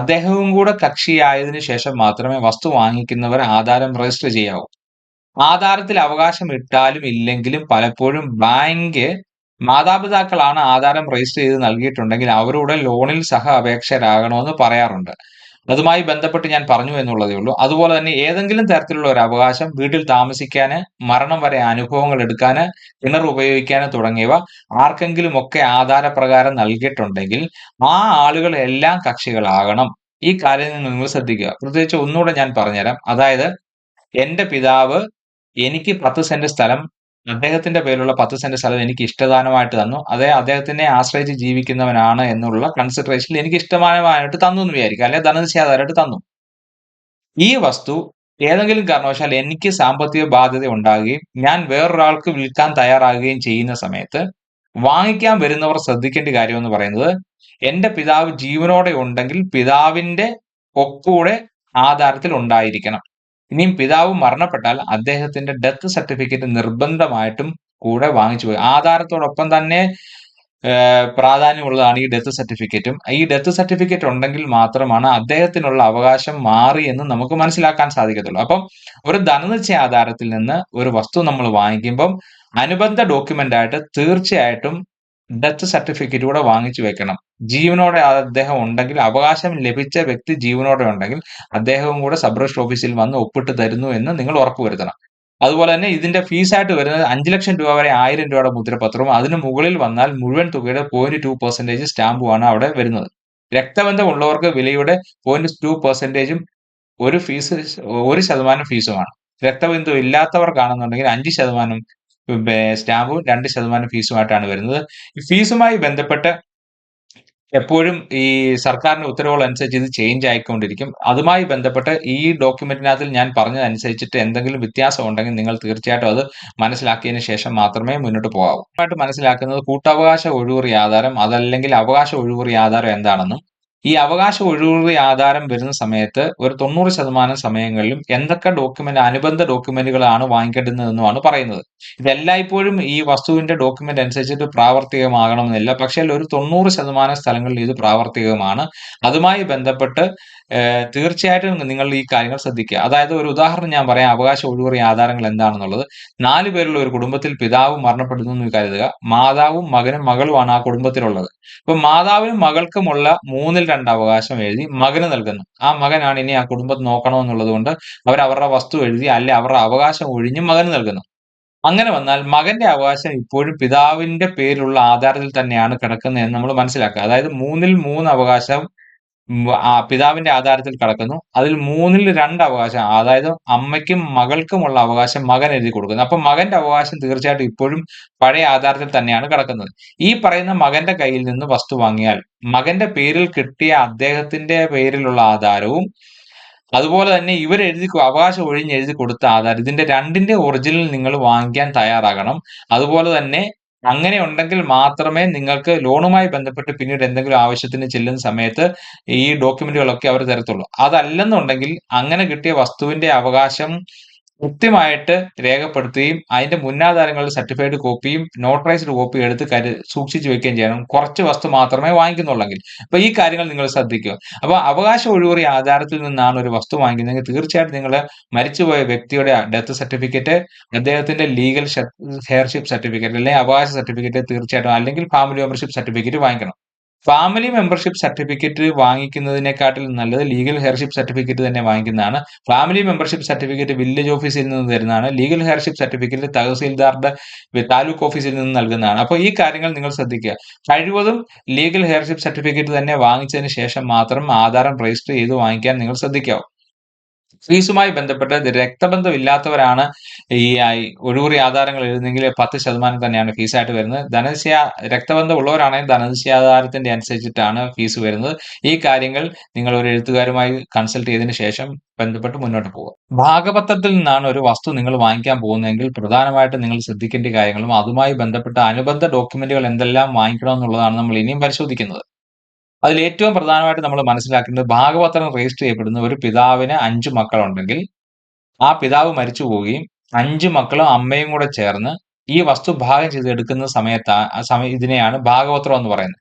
അദ്ദേഹവും കൂടെ കക്ഷിയായതിനു ശേഷം മാത്രമേ വസ്തു വാങ്ങിക്കുന്നവർ ആധാരം രജിസ്റ്റർ ചെയ്യാവൂ. ആധാരത്തിൽ അവകാശം ഇട്ടാലും ഇല്ലെങ്കിലും പലപ്പോഴും ബാങ്ക് മാതാപിതാക്കളാണ് ആധാരം രജിസ്റ്റർ ചെയ്ത് നൽകിയിട്ടുണ്ടെങ്കിൽ അവരുടെ ലോണിൽ സഹ അപേക്ഷരാകണമെന്ന് പറയാറുണ്ട്. അതുമായി ബന്ധപ്പെട്ട് ഞാൻ പറഞ്ഞു എന്നുള്ളതേ ഉള്ളൂ. അതുപോലെ തന്നെ ഏതെങ്കിലും തരത്തിലുള്ള ഒരു അവകാശം വീട്ടിൽ താമസിക്കാന് മരണം വരെ അനുഭവങ്ങൾ എടുക്കാന് കിണർ ഉപയോഗിക്കാന് തുടങ്ങിയവ ആർക്കെങ്കിലും ഒക്കെ ആധാരപ്രകാരം നൽകിയിട്ടുണ്ടെങ്കിൽ ആ ആളുകൾ എല്ലാം കക്ഷികളാകണം. ഈ കാര്യം നിങ്ങൾ ശ്രദ്ധിക്കുക. പ്രത്യേകിച്ച് ഒന്നുകൂടെ ഞാൻ പറഞ്ഞുതരാം. അതായത് എന്റെ പിതാവ് എനിക്ക് പത്ത് സെന്റ് സ്ഥലം അദ്ദേഹത്തിന്റെ പേരിലുള്ള പത്ത് സെന്റ് സ്ഥലം എനിക്ക് ഇഷ്ടദാനമായിട്ട് തന്നു. അതേ അദ്ദേഹത്തിനെ ആശ്രയിച്ച് ജീവിക്കുന്നവനാണ് എന്നുള്ള കൺസിഡറേഷനിൽ എനിക്ക് ഇഷ്ടമാനമായിട്ട് തന്നു എന്ന് വിചാരിക്കുക. അല്ലെ ധനനിശ്ചയാധാരമായിട്ട് തന്നു. ഈ വസ്തു ഏതെങ്കിലും കാരണവശാൽ എനിക്ക് സാമ്പത്തിക ബാധ്യത ഉണ്ടാകുകയും ഞാൻ വേറൊരാൾക്ക് വിൽക്കാൻ തയ്യാറാകുകയും ചെയ്യുന്ന സമയത്ത് വാങ്ങിക്കാൻ വരുന്നവർ ശ്രദ്ധിക്കേണ്ട കാര്യം എന്ന് പറയുന്നത് എന്റെ പിതാവ് ജീവനോടെ ഉണ്ടെങ്കിൽ പിതാവിന്റെ ഒക്കൂടെ ആധാരത്തിൽ ഉണ്ടായിരിക്കണം. ഇനിയും പിതാവ് മരണപ്പെട്ടാൽ അദ്ദേഹത്തിന്റെ ഡെത്ത് സർട്ടിഫിക്കറ്റ് നിർബന്ധമായിട്ടും കൂടെ വാങ്ങിച്ചു പോയി. ആധാരത്തോടൊപ്പം തന്നെ പ്രാധാന്യമുള്ളതാണ് ഈ ഡെത്ത് സർട്ടിഫിക്കറ്റും ഈ ഡെത്ത് സർട്ടിഫിക്കറ്റ് ഉണ്ടെങ്കിൽ മാത്രമാണ് അദ്ദേഹത്തിനുള്ള അവകാശം മാറി എന്ന് നമുക്ക് മനസ്സിലാക്കാൻ സാധിക്കത്തുള്ളൂ. അപ്പം ഒരു ധനനിശ്ചയ ആധാരത്തിൽ നിന്ന് ഒരു വസ്തു നമ്മൾ വാങ്ങിക്കുമ്പം അനുബന്ധ ഡോക്യുമെന്റ് ആയിട്ട് തീർച്ചയായിട്ടും ഡെത്ത് സർട്ടിഫിക്കറ്റ് കൂടെ വാങ്ങിച്ചു വെക്കണം. ജീവനോടെ അദ്ദേഹം ഉണ്ടെങ്കിൽ അവകാശം ലഭിച്ച വ്യക്തി ജീവനോടെ ഉണ്ടെങ്കിൽ അദ്ദേഹവും കൂടെ സബ് രജിസ്റ്റർ ഓഫീസിൽ വന്ന് ഒപ്പിട്ട് തരുന്നു എന്ന് നിങ്ങൾ ഉറപ്പുവരുത്തണം. അതുപോലെ തന്നെ ഇതിന്റെ ഫീസായിട്ട് വരുന്നത് അഞ്ച് ലക്ഷം രൂപ വരെ ആയിരം രൂപയുടെ മുദ്രപത്രവും അതിന് മുകളിൽ വന്നാൽ മുഴുവൻ തുകയുടെ പോയിന്റ് ടു പെർസെന്റേജ് സ്റ്റാമ്പുമാണ് അവിടെ വരുന്നത്. രക്തബന്ധമുള്ളവർക്ക് വിലയുടെ പോയിന്റ് ടു പെർസെന്റേജും ഒരു ഫീസ് ഒരു ശതമാനം ഫീസുമാണ് രക്തബന്ധം ഇല്ലാത്തവർക്കാണെന്നുണ്ടെങ്കിൽ അഞ്ച് ശതമാനം സ്റ്റാമ്പും രണ്ട് ശതമാനം ഫീസുമായിട്ടാണ് വരുന്നത്. ഫീസുമായി ബന്ധപ്പെട്ട് എപ്പോഴും ഈ സർക്കാരിന്റെ ഉത്തരവുകൾ അനുസരിച്ച് ഇത് ചേഞ്ച് ആയിക്കൊണ്ടിരിക്കും. അതുമായി ബന്ധപ്പെട്ട് ഈ ഡോക്യുമെന്റിനകത്തിൽ ഞാൻ പറഞ്ഞതനുസരിച്ചിട്ട് എന്തെങ്കിലും വ്യത്യാസം ഉണ്ടെങ്കിൽ നിങ്ങൾ തീർച്ചയായിട്ടും അത് മനസ്സിലാക്കിയതിന് ശേഷം മാത്രമേ മുന്നോട്ട് പോകാവൂ. മനസ്സിലാക്കുന്നത് കൂട്ടവകാശ ഒഴിവുറി ആധാരം അതല്ലെങ്കിൽ അവകാശ ഒഴിവുറി ആധാരം എന്താണെന്നും ഈ അവകാശ ഒഴിവുറി ആധാരം വരുന്ന സമയത്ത് ഒരു തൊണ്ണൂറ് ശതമാനം സമയങ്ങളിലും എന്തൊക്കെ ഡോക്യുമെന്റ് അനുബന്ധ ഡോക്യുമെന്റുകളാണ് വാങ്ങിക്കേണ്ടുന്നതെന്നുമാണ് പറയുന്നത്. ഇതെല്ലായ്പ്പോഴും ഈ വസ്തുവിന്റെ ഡോക്യുമെന്റ് അനുസരിച്ചിട്ട് പ്രാവർത്തികമാകണമെന്നില്ല. പക്ഷേ ഒരു തൊണ്ണൂറ് ശതമാനം സ്ഥലങ്ങളിൽ ഇത് പ്രാവർത്തികമാണ്. അതുമായി ബന്ധപ്പെട്ട് തീർച്ചയായിട്ടും നിങ്ങൾ ഈ കാര്യങ്ങൾ ശ്രദ്ധിക്കുക. അതായത് ഒരു ഉദാഹരണം ഞാൻ പറയാം. അവകാശ ഒഴിവുറി ആധാരങ്ങൾ എന്താണെന്നുള്ളത്. നാല് പേരുള്ള ഒരു കുടുംബത്തിൽ പിതാവ് മരണപ്പെടുന്നു എന്ന് കരുതുക. മാതാവും മകനും മകളുമാണ് ആ കുടുംബത്തിലുള്ളത്. അപ്പൊ മാതാവിനും മകൾക്കുമുള്ള മൂന്നിൽ രണ്ട് അവകാശം എഴുതി മകന് നൽകുന്നു. ആ മകനാണ് ഇനി ആ കുടുംബം നോക്കണമെന്നുള്ളത് കൊണ്ട് അവർ അവരുടെ വസ്തു എഴുതി അല്ലെ അവരുടെ അവകാശം ഒഴിഞ്ഞ് മകന് നൽകുന്നു. അങ്ങനെ വന്നാൽ മകന്റെ അവകാശം ഇപ്പോഴും പിതാവിന്റെ പേരിലുള്ള ആധാരത്തിൽ തന്നെയാണ് കിടക്കുന്നതെന്ന് നമ്മൾ മനസ്സിലാക്കുക. അതായത് മൂന്നിൽ മൂന്ന് അവകാശം പിതാവിന്റെ ആധാരത്തിൽ കടക്കുന്നു. അതിൽ മൂന്നിൽ രണ്ട് അവകാശം അതായത് അമ്മയ്ക്കും മകൾക്കുമുള്ള അവകാശം മകൻ എഴുതി കൊടുക്കുന്നു. അപ്പൊ മകന്റെ അവകാശം തീർച്ചയായിട്ടും ഇപ്പോഴും പഴയ ആധാരത്തിൽ തന്നെയാണ് കിടക്കുന്നത്. ഈ പറയുന്ന മകന്റെ കയ്യിൽ നിന്ന് വസ്തു വാങ്ങിയാൽ മകന്റെ പേരിൽ കിട്ടിയ അദ്ദേഹത്തിന്റെ പേരിലുള്ള ആധാരവും അതുപോലെ തന്നെ ഇവർ എഴുതി അവകാശം ഒഴിഞ്ഞ് എഴുതി കൊടുത്ത ആധാരം ഇതിന്റെ രണ്ടിന്റെ ഒറിജിനൽ നിങ്ങൾ വാങ്ങിക്കാൻ തയ്യാറാകണം. അതുപോലെ തന്നെ അങ്ങനെ ഉണ്ടെങ്കിൽ മാത്രമേ നിങ്ങൾക്ക് ലോണുമായി ബന്ധപ്പെട്ട് പിന്നീട് എന്തെങ്കിലും ആവശ്യത്തിന് ചെല്ലുന്ന സമയത്ത് ഈ ഡോക്യുമെന്റുകളൊക്കെ അവർ തരത്തുള്ളൂ. അതല്ലെന്നുണ്ടെങ്കിൽ അങ്ങനെ കിട്ടിയ വസ്തുവിന്റെ അവകാശം കൃത്യമായിട്ട് രേഖപ്പെടുത്തുകയും അതിന്റെ മുന്നാധാരങ്ങളുടെ സർട്ടിഫൈഡ് കോപ്പിയും നോട്ടറൈസ്ഡ് കോപ്പിയും എടുത്ത് കരു സൂക്ഷിച്ചു വെക്കുകയും ചെയ്യണം. കുറച്ച് വസ്തു മാത്രമേ വാങ്ങിക്കുന്നുള്ളെങ്കിൽ. അപ്പൊ ഈ കാര്യങ്ങൾ നിങ്ങൾ ശ്രദ്ധിക്കുക. അപ്പൊ അവകാശ ഒഴിവുറി ആധാരത്തിൽ നിന്നാണ് ഒരു വസ്തു വാങ്ങിക്കുന്നതെങ്കിൽ തീർച്ചയായിട്ടും നിങ്ങൾ മരിച്ചുപോയ വ്യക്തിയുടെ ഡെത്ത് സർട്ടിഫിക്കറ്റ് അദ്ദേഹത്തിന്റെ ലീഗൽ ഹെയർഷിപ്പ് സർട്ടിഫിക്കറ്റ് അല്ലെങ്കിൽ അവകാശ സർട്ടിഫിക്കറ്റ് തീർച്ചയായിട്ടും അല്ലെങ്കിൽ ഫാമിലി മെമ്പർഷിപ്പ് സർട്ടിഫിക്കറ്റ് വാങ്ങിക്കണം. ഫാമിലി മെമ്പർഷിപ്പ് സർട്ടിഫിക്കറ്റ് വാങ്ങിക്കുന്നതിനെക്കാട്ടിൽ നല്ലത് ലീഗൽ ഹെയർഷിപ്പ് സർട്ടിഫിക്കറ്റ് തന്നെ വാങ്ങിക്കുന്നതാണ്. ഫാമിലി മെമ്പർഷിപ്പ് സർട്ടിഫിക്കറ്റ് വില്ലേജ് ഓഫീസിൽ നിന്ന് തരുന്നതാണ്. ലീഗൽ ഹെയർഷിപ്പ് സർട്ടിഫിക്കറ്റ് തഹസീൽദാറുടെ താലൂക്ക് ഓഫീസിൽ നിന്ന് നൽകുന്നതാണ്. അപ്പോൾ ഈ കാര്യങ്ങൾ നിങ്ങൾ ശ്രദ്ധിക്കുക. കഴിവതും ലീഗൽ ഹെയർഷിപ്പ് സർട്ടിഫിക്കറ്റ് തന്നെ വാങ്ങിച്ചതിന് ശേഷം മാത്രം ആധാരം രജിസ്റ്റർ ചെയ്ത് വാങ്ങിക്കാൻ നിങ്ങൾ ശ്രദ്ധിക്കാവൂ ഫീസുമായി ബന്ധപ്പെട്ട് രക്തബന്ധമില്ലാത്തവരാണ് ഈ ഒഴിവുറി ആധാരങ്ങൾ എഴുതുന്നെങ്കിൽ പത്ത് ശതമാനം തന്നെയാണ് ഫീസായിട്ട് വരുന്നത്. ധനസ്യ രക്തബന്ധം ഉള്ളവരാണെങ്കിൽ ധനസ്യാധാരത്തിന്റെ അനുസരിച്ചിട്ടാണ് ഫീസ് വരുന്നത്. ഈ കാര്യങ്ങൾ നിങ്ങൾ ഒരു എഴുത്തുകാരുമായി കൺസൾട്ട് ചെയ്തതിനു ശേഷം ബന്ധപ്പെട്ട് മുന്നോട്ട് പോകുക ഭാഗപത്രത്തിൽ നിന്നാണ് ഒരു വസ്തു നിങ്ങൾ വാങ്ങിക്കാൻ പോകുന്നതെങ്കിൽ പ്രധാനമായിട്ട് നിങ്ങൾ ശ്രദ്ധിക്കേണ്ട കാര്യങ്ങളും അതുമായി ബന്ധപ്പെട്ട അനുബന്ധ ഡോക്യുമെന്റുകൾ എന്തെല്ലാം വാങ്ങിക്കണം എന്നുള്ളതാണ് നമ്മൾ ഇനിയും പരിശോധിക്കുന്നത്. അതിൽ ഏറ്റവും പ്രധാനമായിട്ട് നമ്മൾ മനസ്സിലാക്കേണ്ടത് ഭാഗവത്തരം രജിസ്റ്റർ ചെയ്യപ്പെടുന്ന ഒരു പിതാവിന് അഞ്ചു മക്കളുണ്ടെങ്കിൽ ആ പിതാവ് മരിച്ചു പോവുകയും അഞ്ചു മക്കളും അമ്മയും കൂടെ ചേർന്ന് ഈ വസ്തു ഭാഗം ചെയ്തെടുക്കുന്ന സമയത്ത് സമയം ഇതിനെയാണ് ഭാഗവത്രം എന്ന് പറയുന്നത്.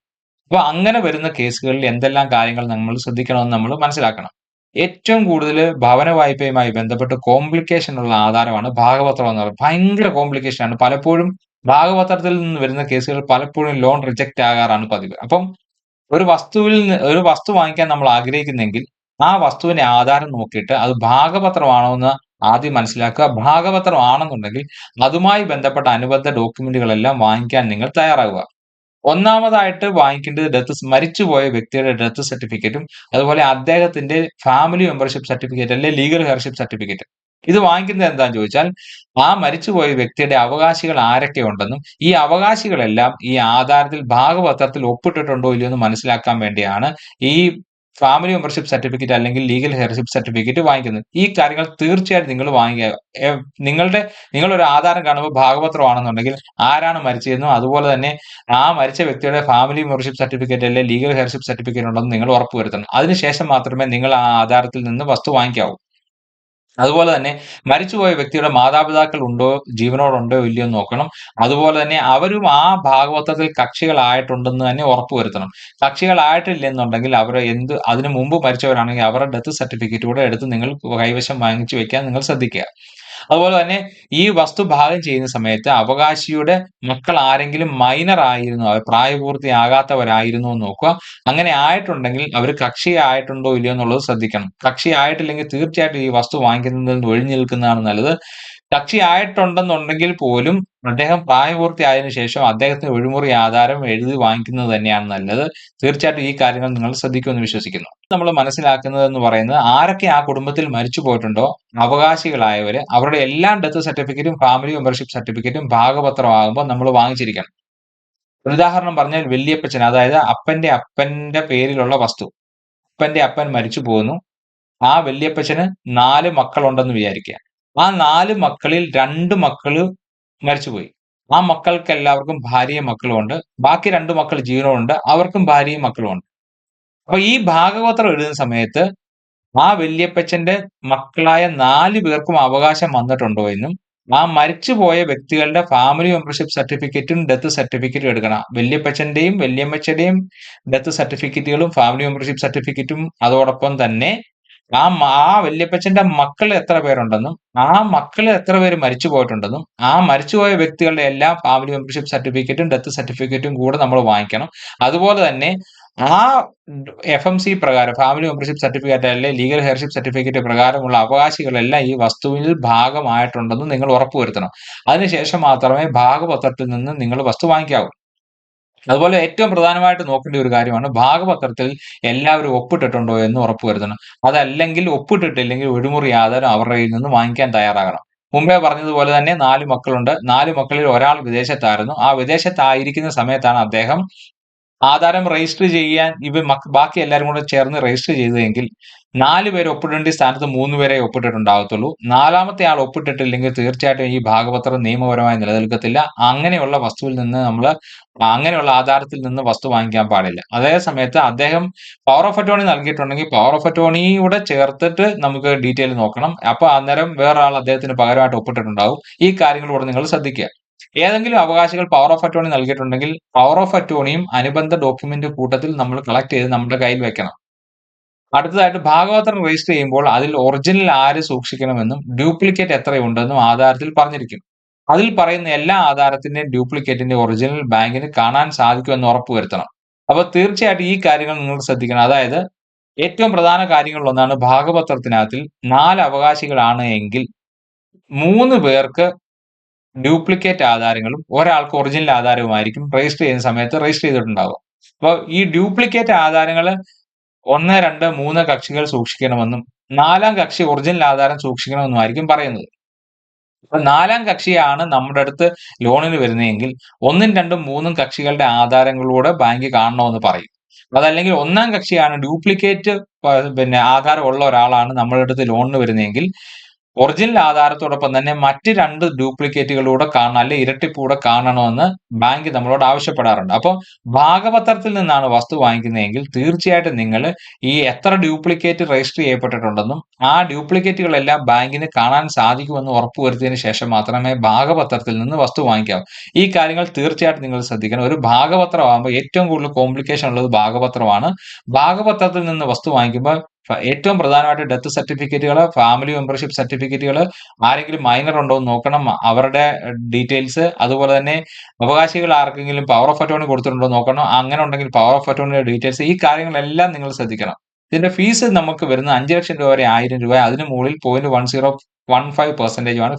അപ്പൊ അങ്ങനെ വരുന്ന കേസുകളിൽ എന്തെല്ലാം കാര്യങ്ങൾ നമ്മൾ ശ്രദ്ധിക്കണമെന്ന് നമ്മൾ മനസ്സിലാക്കണം. ഏറ്റവും കൂടുതൽ ഭവന വായ്പയുമായി ബന്ധപ്പെട്ട് കോംപ്ലിക്കേഷൻ ഉള്ള ആധാരമാണ് ഭാഗപത്രം എന്ന് പറയുന്നത്. ഭയങ്കര കോംപ്ലിക്കേഷൻ ആണ്. പലപ്പോഴും ഭാഗപത്രത്തിൽ നിന്ന് വരുന്ന കേസുകൾ പലപ്പോഴും ലോൺ റിജക്റ്റ് ആകാറാണ് പതിവ്. അപ്പം ഒരു വസ്തുവിൽ ഒരു വസ്തു വാങ്ങിക്കാൻ നമ്മൾ ആഗ്രഹിക്കുന്നെങ്കിൽ ആ വസ്തുവിന്റെ ആധാരം നോക്കിയിട്ട് അത് ഭാഗപത്രമാണോ എന്ന് ആദ്യം മനസ്സിലാക്കുക. ഭാഗപത്രമാണെന്നുണ്ടെങ്കിൽ അതുമായി ബന്ധപ്പെട്ട അനുബന്ധ ഡോക്യുമെന്റുകളെല്ലാം വാങ്ങിക്കാൻ നിങ്ങൾ തയ്യാറാകുക ഒന്നാമതായിട്ട് വാങ്ങിക്കേണ്ടത് ഡെത്ത് മരിച്ചുപോയ വ്യക്തിയുടെ ഡെത്ത് സർട്ടിഫിക്കറ്റും അതുപോലെ അദ്ദേഹത്തിന്റെ ഫാമിലി മെമ്പർഷിപ്പ് സർട്ടിഫിക്കറ്റ് അല്ലെങ്കിൽ ലീഗൽ ഹെയർഷിപ്പ് സർട്ടിഫിക്കറ്റ്. ഇത് വാങ്ങിക്കുന്നത് എന്താന്ന് ചോദിച്ചാൽ ആ മരിച്ചുപോയ വ്യക്തിയുടെ അവകാശികൾ ആരൊക്കെ ഉണ്ടെന്നും ഈ അവകാശികളെല്ലാം ഈ ആധാരത്തിൽ ഭാഗപത്രത്തിൽ ഒപ്പിട്ടിട്ടുണ്ടോ ഇല്ലയോ എന്ന് മനസ്സിലാക്കാൻ വേണ്ടിയാണ് ഈ ഫാമിലി മെമ്പർഷിപ്പ് സർട്ടിഫിക്കറ്റ് അല്ലെങ്കിൽ ലീഗൽ ഹെയർഷിപ്പ് സർട്ടിഫിക്കറ്റ് വാങ്ങിക്കുന്നത്. ഈ കാര്യങ്ങൾ തീർച്ചയായിട്ടും നിങ്ങൾ വാങ്ങിക്കുക. നിങ്ങളുടെ നിങ്ങളൊരു ആധാരം കാണുമ്പോൾ ഭാഗപത്രമാണെന്നുണ്ടെങ്കിൽ ആരാണ് മരിച്ചതെന്നും അതുപോലെ തന്നെ ആ മരിച്ച വ്യക്തിയുടെ ഫാമിലി മെമ്പർഷിപ്പ് സർട്ടിഫിക്കറ്റ് അല്ലെങ്കിൽ ലീഗൽ ഹെയർഷിപ്പ് സർട്ടിഫിക്കറ്റ് ഉണ്ടെന്ന് നിങ്ങൾ ഉറപ്പുവരുത്തണം. അതിനുശേഷം മാത്രമേ നിങ്ങൾ ആ ആധാരത്തിൽ നിന്ന് വസ്തു വാങ്ങിക്കാവൂ. അതുപോലെ തന്നെ മരിച്ചുപോയ വ്യക്തിയുടെ മാതാപിതാക്കൾ ഉണ്ടോ ജീവനോടുണ്ടോ ഇല്ലയോ നോക്കണം. അതുപോലെ തന്നെ അവരും ആ ഭാഗവതത്തിൽ കക്ഷികളായിട്ടുണ്ടെന്ന് തന്നെ ഉറപ്പുവരുത്തണം കക്ഷികളായിട്ടില്ലെന്നുണ്ടെങ്കിൽ അവർ എന്ത് അതിനു മുമ്പ് മരിച്ചവരാണെങ്കിൽ അവരുടെ ഡെത്ത് സർട്ടിഫിക്കറ്റ് കൂടെ എടുത്ത് നിങ്ങൾ കൈവശം വാങ്ങിച്ചു വെക്കാൻ നിങ്ങൾ ശ്രദ്ധിക്കുക. അതുപോലെ തന്നെ ഈ വസ്തു ഭാഗം ചെയ്യുന്ന സമയത്ത് അവകാശിയുടെ മക്കൾ ആരെങ്കിലും മൈനർ ആയിരുന്നു അവർ പ്രായപൂർത്തിയാകാത്തവരായിരുന്നു എന്ന് നോക്കുക. അങ്ങനെ ആയിട്ടുണ്ടെങ്കിൽ അവർ കക്ഷിയായിട്ടുണ്ടോ ഇല്ലയോ എന്നുള്ളത് ശ്രദ്ധിക്കണം. കക്ഷിയായിട്ടില്ലെങ്കിൽ തീർച്ചയായിട്ടും ഈ വസ്തു വാങ്ങിക്കുന്നതിൽ നിന്ന് ഒഴിഞ്ഞു നിൽക്കുന്നതാണ് നല്ലത്. കക്ഷി ആയിട്ടുണ്ടെന്നുണ്ടെങ്കിൽ പോലും അദ്ദേഹം പ്രായപൂർത്തിയായതിനു ശേഷം അദ്ദേഹത്തിന് ഒഴിമുറി ആധാരം എഴുതി വാങ്ങിക്കുന്നത് തന്നെയാണ് നല്ലത്. തീർച്ചയായിട്ടും ഈ കാര്യങ്ങൾ നിങ്ങൾ ശ്രദ്ധിക്കുമെന്ന് വിശ്വസിക്കുന്നു. നമ്മൾ മനസ്സിലാക്കുന്നത് എന്ന് പറയുന്നത് ആരൊക്കെ ആ കുടുംബത്തിൽ മരിച്ചു പോയിട്ടുണ്ടോ അവകാശികളായവര് അവരുടെ എല്ലാ ഡെത്ത് സർട്ടിഫിക്കറ്റും ഫാമിലി മെമ്പർഷിപ്പ് സർട്ടിഫിക്കറ്റും ഭാഗപത്രമാകുമ്പോൾ നമ്മൾ വാങ്ങിച്ചിരിക്കണം. ഉദാഹരണം പറഞ്ഞാൽ വലിയപ്പച്ചൻ അതായത് അപ്പന്റെ അപ്പന്റെ പേരിലുള്ള വസ്തു. അപ്പന്റെ അപ്പൻ മരിച്ചു പോകുന്നു ആ വലിയപ്പച്ചന് നാല് മക്കളുണ്ടെന്ന് വിചാരിക്കുക. ആ നാല് മക്കളിൽ രണ്ട് മക്കൾ മരിച്ചുപോയി. ആ മക്കൾക്ക് എല്ലാവർക്കും ഭാര്യയും മക്കളും ഉണ്ട്. ബാക്കി രണ്ട് മക്കൾ ജീവനുണ്ട്. അവർക്കും ഭാര്യയും മക്കളും ഉണ്ട്. അപ്പൊ ഈ ഭാഗവത്രം എഴുതുന്ന സമയത്ത് ആ വല്യപ്പച്ചന്റെ മക്കളായ നാല് പേർക്കും അവകാശം വന്നിട്ടുണ്ടോ എന്നും ആ മരിച്ചുപോയ വ്യക്തികളുടെ ഫാമിലി മെമ്പർഷിപ്പ് സർട്ടിഫിക്കറ്റും ഡെത്ത് സർട്ടിഫിക്കറ്റും എടുക്കണം. വല്യപ്പച്ചന്റെയും വല്യമ്മച്ചന്റെയും ഡെത്ത് സർട്ടിഫിക്കറ്റുകളും ഫാമിലി മെമ്പർഷിപ്പ് സർട്ടിഫിക്കറ്റും അതോടൊപ്പം തന്നെ ആ ആ വല്യപ്പച്ചന്റെ മക്കൾ എത്ര പേരുണ്ടെന്നും ആ മക്കൾ എത്ര പേര് മരിച്ചു പോയിട്ടുണ്ടെന്നും ആ മരിച്ചുപോയ വ്യക്തികളുടെ എല്ലാ ഫാമിലി മെമ്പർഷിപ്പ് സർട്ടിഫിക്കറ്റും ഡെത്ത് സർട്ടിഫിക്കറ്റും കൂടെ നമ്മൾ വാങ്ങിക്കണം. അതുപോലെ തന്നെ ആ എഫ് എം സി പ്രകാരം ഫാമിലി മെമ്പർഷിപ്പ് സർട്ടിഫിക്കറ്റ് അല്ലെ ലീഗൽ ഹെയർഷിപ്പ് സർട്ടിഫിക്കറ്റ് പ്രകാരമുള്ള അവകാശികളെല്ലാം ഈ വസ്തുവിൽ ഭാഗമായിട്ടുണ്ടെന്ന് നിങ്ങൾ ഉറപ്പുവരുത്തണം. അതിനുശേഷം മാത്രമേ ഭാഗപത്രത്തിൽ നിന്ന് നിങ്ങൾ വസ്തു വാങ്ങിക്കാവൂ. അതുപോലെ ഏറ്റവും പ്രധാനമായിട്ട് നോക്കേണ്ട ഒരു കാര്യമാണ് ഭാഗപത്രത്തിൽ എല്ലാവരും ഒപ്പിട്ടിട്ടുണ്ടോ എന്ന് ഉറപ്പുവരുത്തണം അതല്ലെങ്കിൽ ഒപ്പിട്ടിട്ടില്ലെങ്കിൽ ഒഴിമുറി ആധാരം അവരുടെ കയ്യിൽ നിന്ന് വാങ്ങിക്കാൻ തയ്യാറാകണം. മുമ്പേ പറഞ്ഞതുപോലെ തന്നെ നാല് മക്കളുണ്ട്. നാല് മക്കളിൽ ഒരാൾ വിദേശത്തായിരുന്നു. ആ വിദേശത്തായിരിക്കുന്ന സമയത്താണ് അദ്ദേഹം ആധാരം രജിസ്റ്റർ ചെയ്യാൻ ഇവ ബാക്കി എല്ലാവരും കൂടെ ചേർന്ന് രജിസ്റ്റർ ചെയ്തതെങ്കിൽ നാല് പേര് ഒപ്പിടേണ്ട സ്ഥാനത്ത് മൂന്ന് പേരെ ഒപ്പിട്ടിട്ടുണ്ടാകത്തുള്ളൂ നാലാമത്തെ ആൾ ഒപ്പിട്ടിട്ടില്ലെങ്കിൽ തീർച്ചയായിട്ടും ഈ ഭാഗപത്രം നിയമപരമായി നിലനിൽക്കത്തില്ല. അങ്ങനെയുള്ള വസ്തുവിൽ നിന്ന് നമ്മൾ അങ്ങനെയുള്ള ആധാരത്തിൽ നിന്ന് വസ്തു വാങ്ങിക്കാൻ പാടില്ല. അതേ സമയത്ത് അദ്ദേഹം പവർ ഓഫ് അറ്റോണി നൽകിയിട്ടുണ്ടെങ്കിൽ പവർ ഓഫ് അറ്റോണിയുടെ ചേർത്തിട്ട് നമുക്ക് ഡീറ്റെയിൽ നോക്കണം. അപ്പൊ അന്നേരം വേറൊരാൾ അദ്ദേഹത്തിന് പകരമായിട്ട് ഒപ്പിട്ടിട്ടുണ്ടാവും. ഈ കാര്യങ്ങൾ കൂടെ നിങ്ങൾ ശ്രദ്ധിക്കുക. ഏതെങ്കിലും അവകാശികൾ പവർ ഓഫ് അറ്റോണി നൽകിയിട്ടുണ്ടെങ്കിൽ പവർ ഓഫ് അറ്റോണിയും അനുബന്ധ ഡോക്യുമെന്റ് കൂട്ടത്തിൽ നമ്മൾ കളക്ട് ചെയ്ത് നമ്മുടെ കയ്യിൽ വെക്കണം. അടുത്തതായിട്ട് ഭാഗവത്രം രജിസ്റ്റർ ചെയ്യുമ്പോൾ അതിൽ ഒറിജിനൽ ആര് സൂക്ഷിക്കണമെന്നും ഡ്യൂപ്ലിക്കേറ്റ് എത്രയുണ്ടെന്നും ആധാരത്തിൽ പറഞ്ഞിരിക്കും അതിൽ പറയുന്ന എല്ലാ ആധാരത്തിന്റെയും ഡ്യൂപ്ലിക്കേറ്റിന്റെ ഒറിജിനൽ ബാങ്കിന് കാണാൻ സാധിക്കുമെന്ന് ഉറപ്പുവരുത്തണം അപ്പൊ തീർച്ചയായിട്ടും ഈ കാര്യങ്ങൾ നിങ്ങൾ ശ്രദ്ധിക്കണം. അതായത് ഏറ്റവും പ്രധാന കാര്യങ്ങളിലൊന്നാണ് ഭാഗപത്രത്തിനകത്തിൽ നാല് അവകാശികളാണ് എങ്കിൽ മൂന്ന് പേർക്ക് ഡ്യൂപ്ലിക്കേറ്റ് ആധാരങ്ങളും ഒരാൾക്ക് ഒറിജിനൽ ആധാരവുമായിരിക്കും രജിസ്റ്റർ ചെയ്യുന്ന സമയത്ത് രജിസ്റ്റർ ചെയ്തിട്ടുണ്ടാവുക. അപ്പോൾ ഈ ഡ്യൂപ്ലിക്കേറ്റ് ആധാരങ്ങൾ ഒന്ന് രണ്ട് മൂന്ന് കക്ഷികൾ സൂക്ഷിക്കണമെന്നും നാലാം കക്ഷി ഒറിജിനൽ ആധാരം സൂക്ഷിക്കണമെന്നുമായിരിക്കും പറയുന്നത്. അപ്പൊ നാലാം കക്ഷിയാണ് നമ്മുടെ അടുത്ത് ലോണിന് വരുന്നതെങ്കിൽ ഒന്നും രണ്ടും മൂന്നും കക്ഷികളുടെ ആധാരങ്ങളൂടെ ബാങ്ക് കാണണമെന്ന് പറയും. അതല്ലെങ്കിൽ ഒന്നാം കക്ഷിയാണ് ഡ്യൂപ്ലിക്കേറ്റ് പിന്നെ ആധാരം ഉള്ള ഒരാളാണ് നമ്മുടെ ലോണിന് വരുന്നതെങ്കിൽ ഒറിജിനൽ ആധാരത്തോടൊപ്പം തന്നെ മറ്റ് രണ്ട് ഡ്യൂപ്ലിക്കേറ്റുകളൂടെ കാണണം അല്ലെ ഇരട്ടിപ്പൂടെ കാണണമെന്ന് ബാങ്ക് നമ്മളോട് ആവശ്യപ്പെടാറുണ്ട്. അപ്പോൾ ഭാഗപത്രത്തിൽ നിന്നാണ് വസ്തു വാങ്ങിക്കുന്നതെങ്കിൽ തീർച്ചയായിട്ടും നിങ്ങൾ ഈ എത്ര ഡ്യൂപ്ലിക്കേറ്റ് രജിസ്റ്റർ ചെയ്യപ്പെട്ടിട്ടുണ്ടെന്നും ആ ഡ്യൂപ്ലിക്കേറ്റുകളെല്ലാം ബാങ്കിന് കാണാൻ സാധിക്കുമെന്ന് ഉറപ്പുവരുത്തിയതിനു ശേഷം മാത്രമേ ഭാഗപത്രത്തിൽ നിന്ന് വസ്തു വാങ്ങിക്കാവൂ. ഈ കാര്യങ്ങൾ തീർച്ചയായിട്ടും നിങ്ങൾ ശ്രദ്ധിക്കണം. ഒരു ഭാഗപത്രമാകുമ്പോൾ ഏറ്റവും കൂടുതൽ കോംപ്ലിക്കേഷൻ ഉള്ളത് ഭാഗപത്രമാണ്. ഭാഗപത്രത്തിൽ നിന്ന് വസ്തു വാങ്ങിക്കുമ്പോൾ ഏറ്റവും പ്രധാനമായിട്ട് ഡെത്ത് സർട്ടിഫിക്കറ്റുകൾ ഫാമിലി മെമ്പർഷിപ്പ് സർട്ടിഫിക്കറ്റുകൾ ആരെങ്കിലും മൈനർ ഉണ്ടോ എന്ന് നോക്കണം. അവരുടെ ഡീറ്റെയിൽസ് അതുപോലെ തന്നെ അവകാശികൾ ആർക്കെങ്കിലും പവർ ഓഫ് അറ്റോണി കൊടുത്തിട്ടുണ്ടോ നോക്കണം. അങ്ങനെ ഉണ്ടെങ്കിൽ പവർ ഓഫ് അറ്റോണിയുടെ ഡീറ്റെയിൽസ് ഈ കാര്യങ്ങളെല്ലാം നിങ്ങൾ ശ്രദ്ധിക്കണം. ഇതിന്റെ ഫീസ് നമുക്ക് വരുന്ന അഞ്ച് ലക്ഷം രൂപ വരെ ആയിരം രൂപ അതിന് മുകളിൽ point one zero one five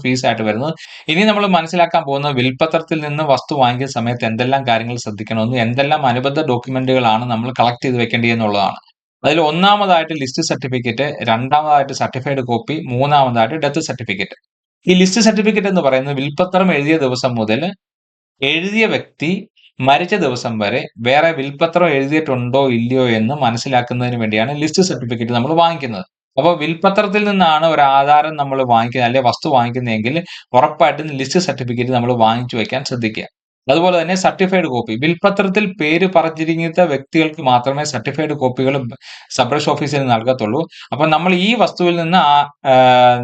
fees ആയിട്ട് വരുന്നത്. ഇനി നമ്മൾ മനസ്സിലാക്കാൻ പോകുന്ന വിൽപ്പത്രത്തിൽ നിന്ന് വസ്തു വാങ്ങിക്കുന്ന സമയത്ത് എന്തെല്ലാം കാര്യങ്ങൾ ശ്രദ്ധിക്കണമെന്നും എന്തെല്ലാം അനുബന്ധ ഡോക്യുമെന്റുകളാണ് നമ്മൾ കളക്ട് ചെയ്ത് വെക്കേണ്ടത് എന്നുള്ളതാണ്. അതിൽ ഒന്നാമതായിട്ട് ലിസ്റ്റ് സർട്ടിഫിക്കറ്റ് രണ്ടാമതായിട്ട് സർട്ടിഫൈഡ് കോപ്പി മൂന്നാമതായിട്ട് ഡെത്ത് സർട്ടിഫിക്കറ്റ് ഈ ലിസ്റ്റ് സർട്ടിഫിക്കറ്റ് എന്ന് പറയുന്നത് വിൽപ്പത്രം എഴുതിയ ദിവസം മുതൽ എഴുതിയ വ്യക്തി മരിച്ച ദിവസം വരെ വേറെ വിൽപ്പത്രം എഴുതിയിട്ടുണ്ടോ ഇല്ലയോ എന്ന് മനസ്സിലാക്കുന്നതിന് വേണ്ടിയാണ് ലിസ്റ്റ് സർട്ടിഫിക്കറ്റ് നമ്മൾ വാങ്ങിക്കുന്നത്. അപ്പോൾ വിൽപ്പത്രത്തിൽ നിന്നാണ് ഒരു ആധാരം നമ്മൾ വാങ്ങിക്കുന്നത് അല്ലെങ്കിൽ വസ്തു വാങ്ങിക്കുന്നതെങ്കിൽ ഉറപ്പായിട്ടും ലിസ്റ്റ് സർട്ടിഫിക്കറ്റ് നമ്മൾ വാങ്ങിച്ചു വെക്കാൻ ശ്രദ്ധിക്കുക. അതുപോലെ തന്നെ സർട്ടിഫൈഡ് കോപ്പി ബിൽപത്രത്തിൽ പേര് പറഞ്ഞിരിക്കുന്ന വ്യക്തികൾക്ക് മാത്രമേ സർട്ടിഫൈഡ് കോപ്പികൾ സബ്രഷ് ഓഫീസിൽ നൽകത്തുള്ളൂ. അപ്പൊ നമ്മൾ ഈ വസ്തുവിൽ നിന്ന്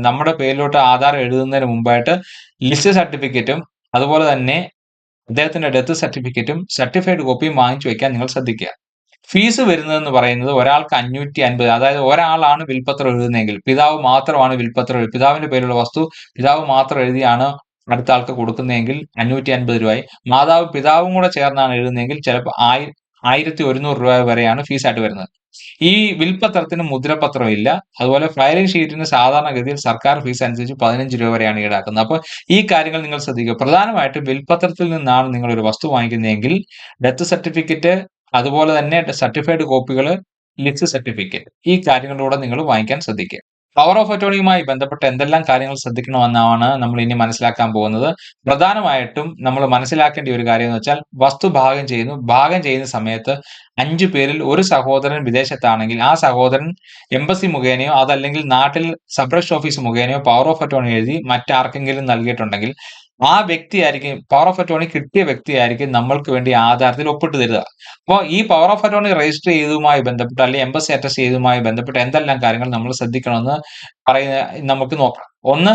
നമ്മുടെ പേരിലോട്ട് ആധാർ എഴുതുന്നതിന് മുമ്പായിട്ട് ലിസ്റ്റ് സർട്ടിഫിക്കറ്റും അതുപോലെ തന്നെ അദ്ദേഹത്തിന്റെ ഡെത്ത് സർട്ടിഫിക്കറ്റും സർട്ടിഫൈഡ് കോപ്പിയും വാങ്ങിച്ചു വെക്കാൻ നിങ്ങൾ ശ്രദ്ധിക്കുക. ഫീസ് വരുന്നതെന്ന് പറയുന്നത് ഒരാൾക്ക് അഞ്ഞൂറ്റി അൻപത് അതായത് ഒരാളാണ് വിൽപ്പത്രം എഴുതുന്നതെങ്കിൽ പിതാവ് മാത്രമാണ് വിൽപ്പത്രം പിതാവിന്റെ പേരിലുള്ള വസ്തു പിതാവ് മാത്രം എഴുതിയാണ് അടുത്ത ആൾക്ക് കൊടുക്കുന്നതെങ്കിൽ അഞ്ഞൂറ്റി അൻപത് രൂപയായി മാതാവ് പിതാവും കൂടെ ചേർന്നാണ് എഴുതുന്നതെങ്കിൽ ചിലപ്പോൾ ആയി ആയിരത്തി ഒരുന്നൂറ് രൂപ വരെയാണ് ഫീസായിട്ട് വരുന്നത്. ഈ വിൽപത്രത്തിന് മുദ്രപത്രം ഇല്ല. അതുപോലെ ഫയലിംഗ് ഷീറ്റിന് സാധാരണഗതിയിൽ സർക്കാർ ഫീസ് അനുസരിച്ച് പതിനഞ്ച് രൂപ വരെയാണ് ഈടാക്കുന്നത്. അപ്പോൾ ഈ കാര്യങ്ങൾ നിങ്ങൾ ശ്രദ്ധിക്കുക. പ്രധാനമായിട്ടും വിൽപത്രത്തിൽ നിന്നാണ് നിങ്ങൾ ഒരു വസ്തു വാങ്ങിക്കുന്നതെങ്കിൽ ഡെത്ത് സർട്ടിഫിക്കറ്റ് അതുപോലെ തന്നെ സർട്ടിഫൈഡ് കോപ്പികൾ ലിസ്റ്റ് സർട്ടിഫിക്കറ്റ് ഈ കാര്യങ്ങളിലൂടെ നിങ്ങൾ വാങ്ങിക്കാൻ ശ്രദ്ധിക്കുക. പവർ ഓഫ് അറ്റോണിയുമായി ബന്ധപ്പെട്ട എന്തെല്ലാം കാര്യങ്ങൾ ശ്രദ്ധിക്കണമെന്നാണ് നമ്മൾ ഇനി മനസ്സിലാക്കാൻ പോകുന്നത്. പ്രധാനമായിട്ടും നമ്മൾ മനസ്സിലാക്കേണ്ട ഒരു കാര്യം എന്ന് വെച്ചാൽ വസ്തു ഭാഗം ചെയ്യുന്നു. ഭാഗം ചെയ്യുന്ന സമയത്ത് അഞ്ചു പേരിൽ ഒരു സഹോദരൻ വിദേശത്താണെങ്കിൽ ആ സഹോദരൻ എംബസി മുഖേനയോ അതല്ലെങ്കിൽ നാട്ടിൽ സബ് ഓഫീസ് മുഖേനയോ പവർ ഓഫ് അറ്റോണി എഴുതി മറ്റാർക്കെങ്കിലും നൽകിയിട്ടുണ്ടെങ്കിൽ ആ വ്യക്തിയായിരിക്കും പവർ ഓഫ് അറ്റോണി കിട്ടിയ വ്യക്തിയായിരിക്കും നമ്മൾക്ക് വേണ്ടി ആധാരത്തിൽ ഒപ്പിട്ട് തരിക. അപ്പോൾ ഈ പവർ ഓഫ് അറ്റോണി രജിസ്റ്റർ ചെയ്തതുമായി ബന്ധപ്പെട്ട് അല്ലെങ്കിൽ എംബസി അറ്റസ്റ്റ് ചെയ്തതുമായി ബന്ധപ്പെട്ട് എന്തെല്ലാം കാര്യങ്ങൾ നമ്മൾ ശ്രദ്ധിക്കണമെന്ന് പറയുന്ന നമുക്ക് നോക്കാം. ഒന്ന്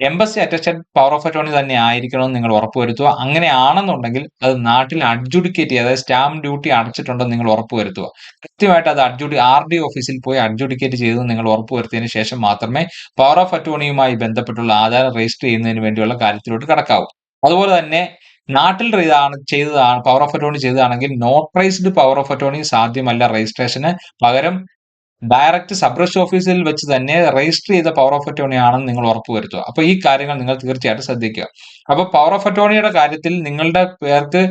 embassy attested power of attorney തന്നെ ആയിരിക്കണമെന്ന് നിങ്ങൾ ഉറപ്പുവരുത്തുക. അങ്ങനെയാണെന്നുണ്ടെങ്കിൽ അത് നാട്ടിൽ അഡ്ജുഡിക്കേറ്റ് ചെയ്യുക അതായത് സ്റ്റാമ്പ് ഡ്യൂട്ടി അടച്ചിട്ടുണ്ടെന്ന് നിങ്ങൾ ഉറപ്പുവരുത്തുക. കൃത്യമായിട്ട് അത് അഡ്ജുഡി ആർ ഡി ഓഫീസിൽ പോയി അഡ്ജുഡിക്കേറ്റ് ചെയ്തെന്ന് നിങ്ങൾ ഉറപ്പുവരുത്തിയതിനു ശേഷം മാത്രമേ പവർ ഓഫ് അറ്റോർണിയുമായി ബന്ധപ്പെട്ടുള്ള ആധാരം രജിസ്റ്റർ ചെയ്യുന്നതിന് വേണ്ടിയുള്ള കാര്യത്തിലോട്ട് കടക്കാവൂ. അതുപോലെ തന്നെ നാട്ടിൽ ഇതാണ് ചെയ്തതാണ് പവർ ഓഫ് അറ്റോർണി ചെയ്തതാണെങ്കിൽ നോട്ടറൈസ്ഡ് പവർ ഓഫ് അറ്റോണി സാധ്യമല്ല രജിസ്ട്രേഷന് പകരം ഡയറക്റ്റ് സബ്രഷ് ഓഫീസിൽ വെച്ച് തന്നെ രജിസ്റ്റർ ചെയ്ത പവർ ഓഫ് അറ്റോണി ആണെന്ന് നിങ്ങൾ ഉറപ്പുവരുത്തുക അപ്പൊ ഈ കാര്യങ്ങൾ നിങ്ങൾ തീർച്ചയായിട്ടും ശ്രദ്ധിക്കുക. അപ്പൊ പവർ ഓഫ് അറ്റോണിയുടെ കാര്യത്തിൽ നിങ്ങളുടെ പേർക്ക്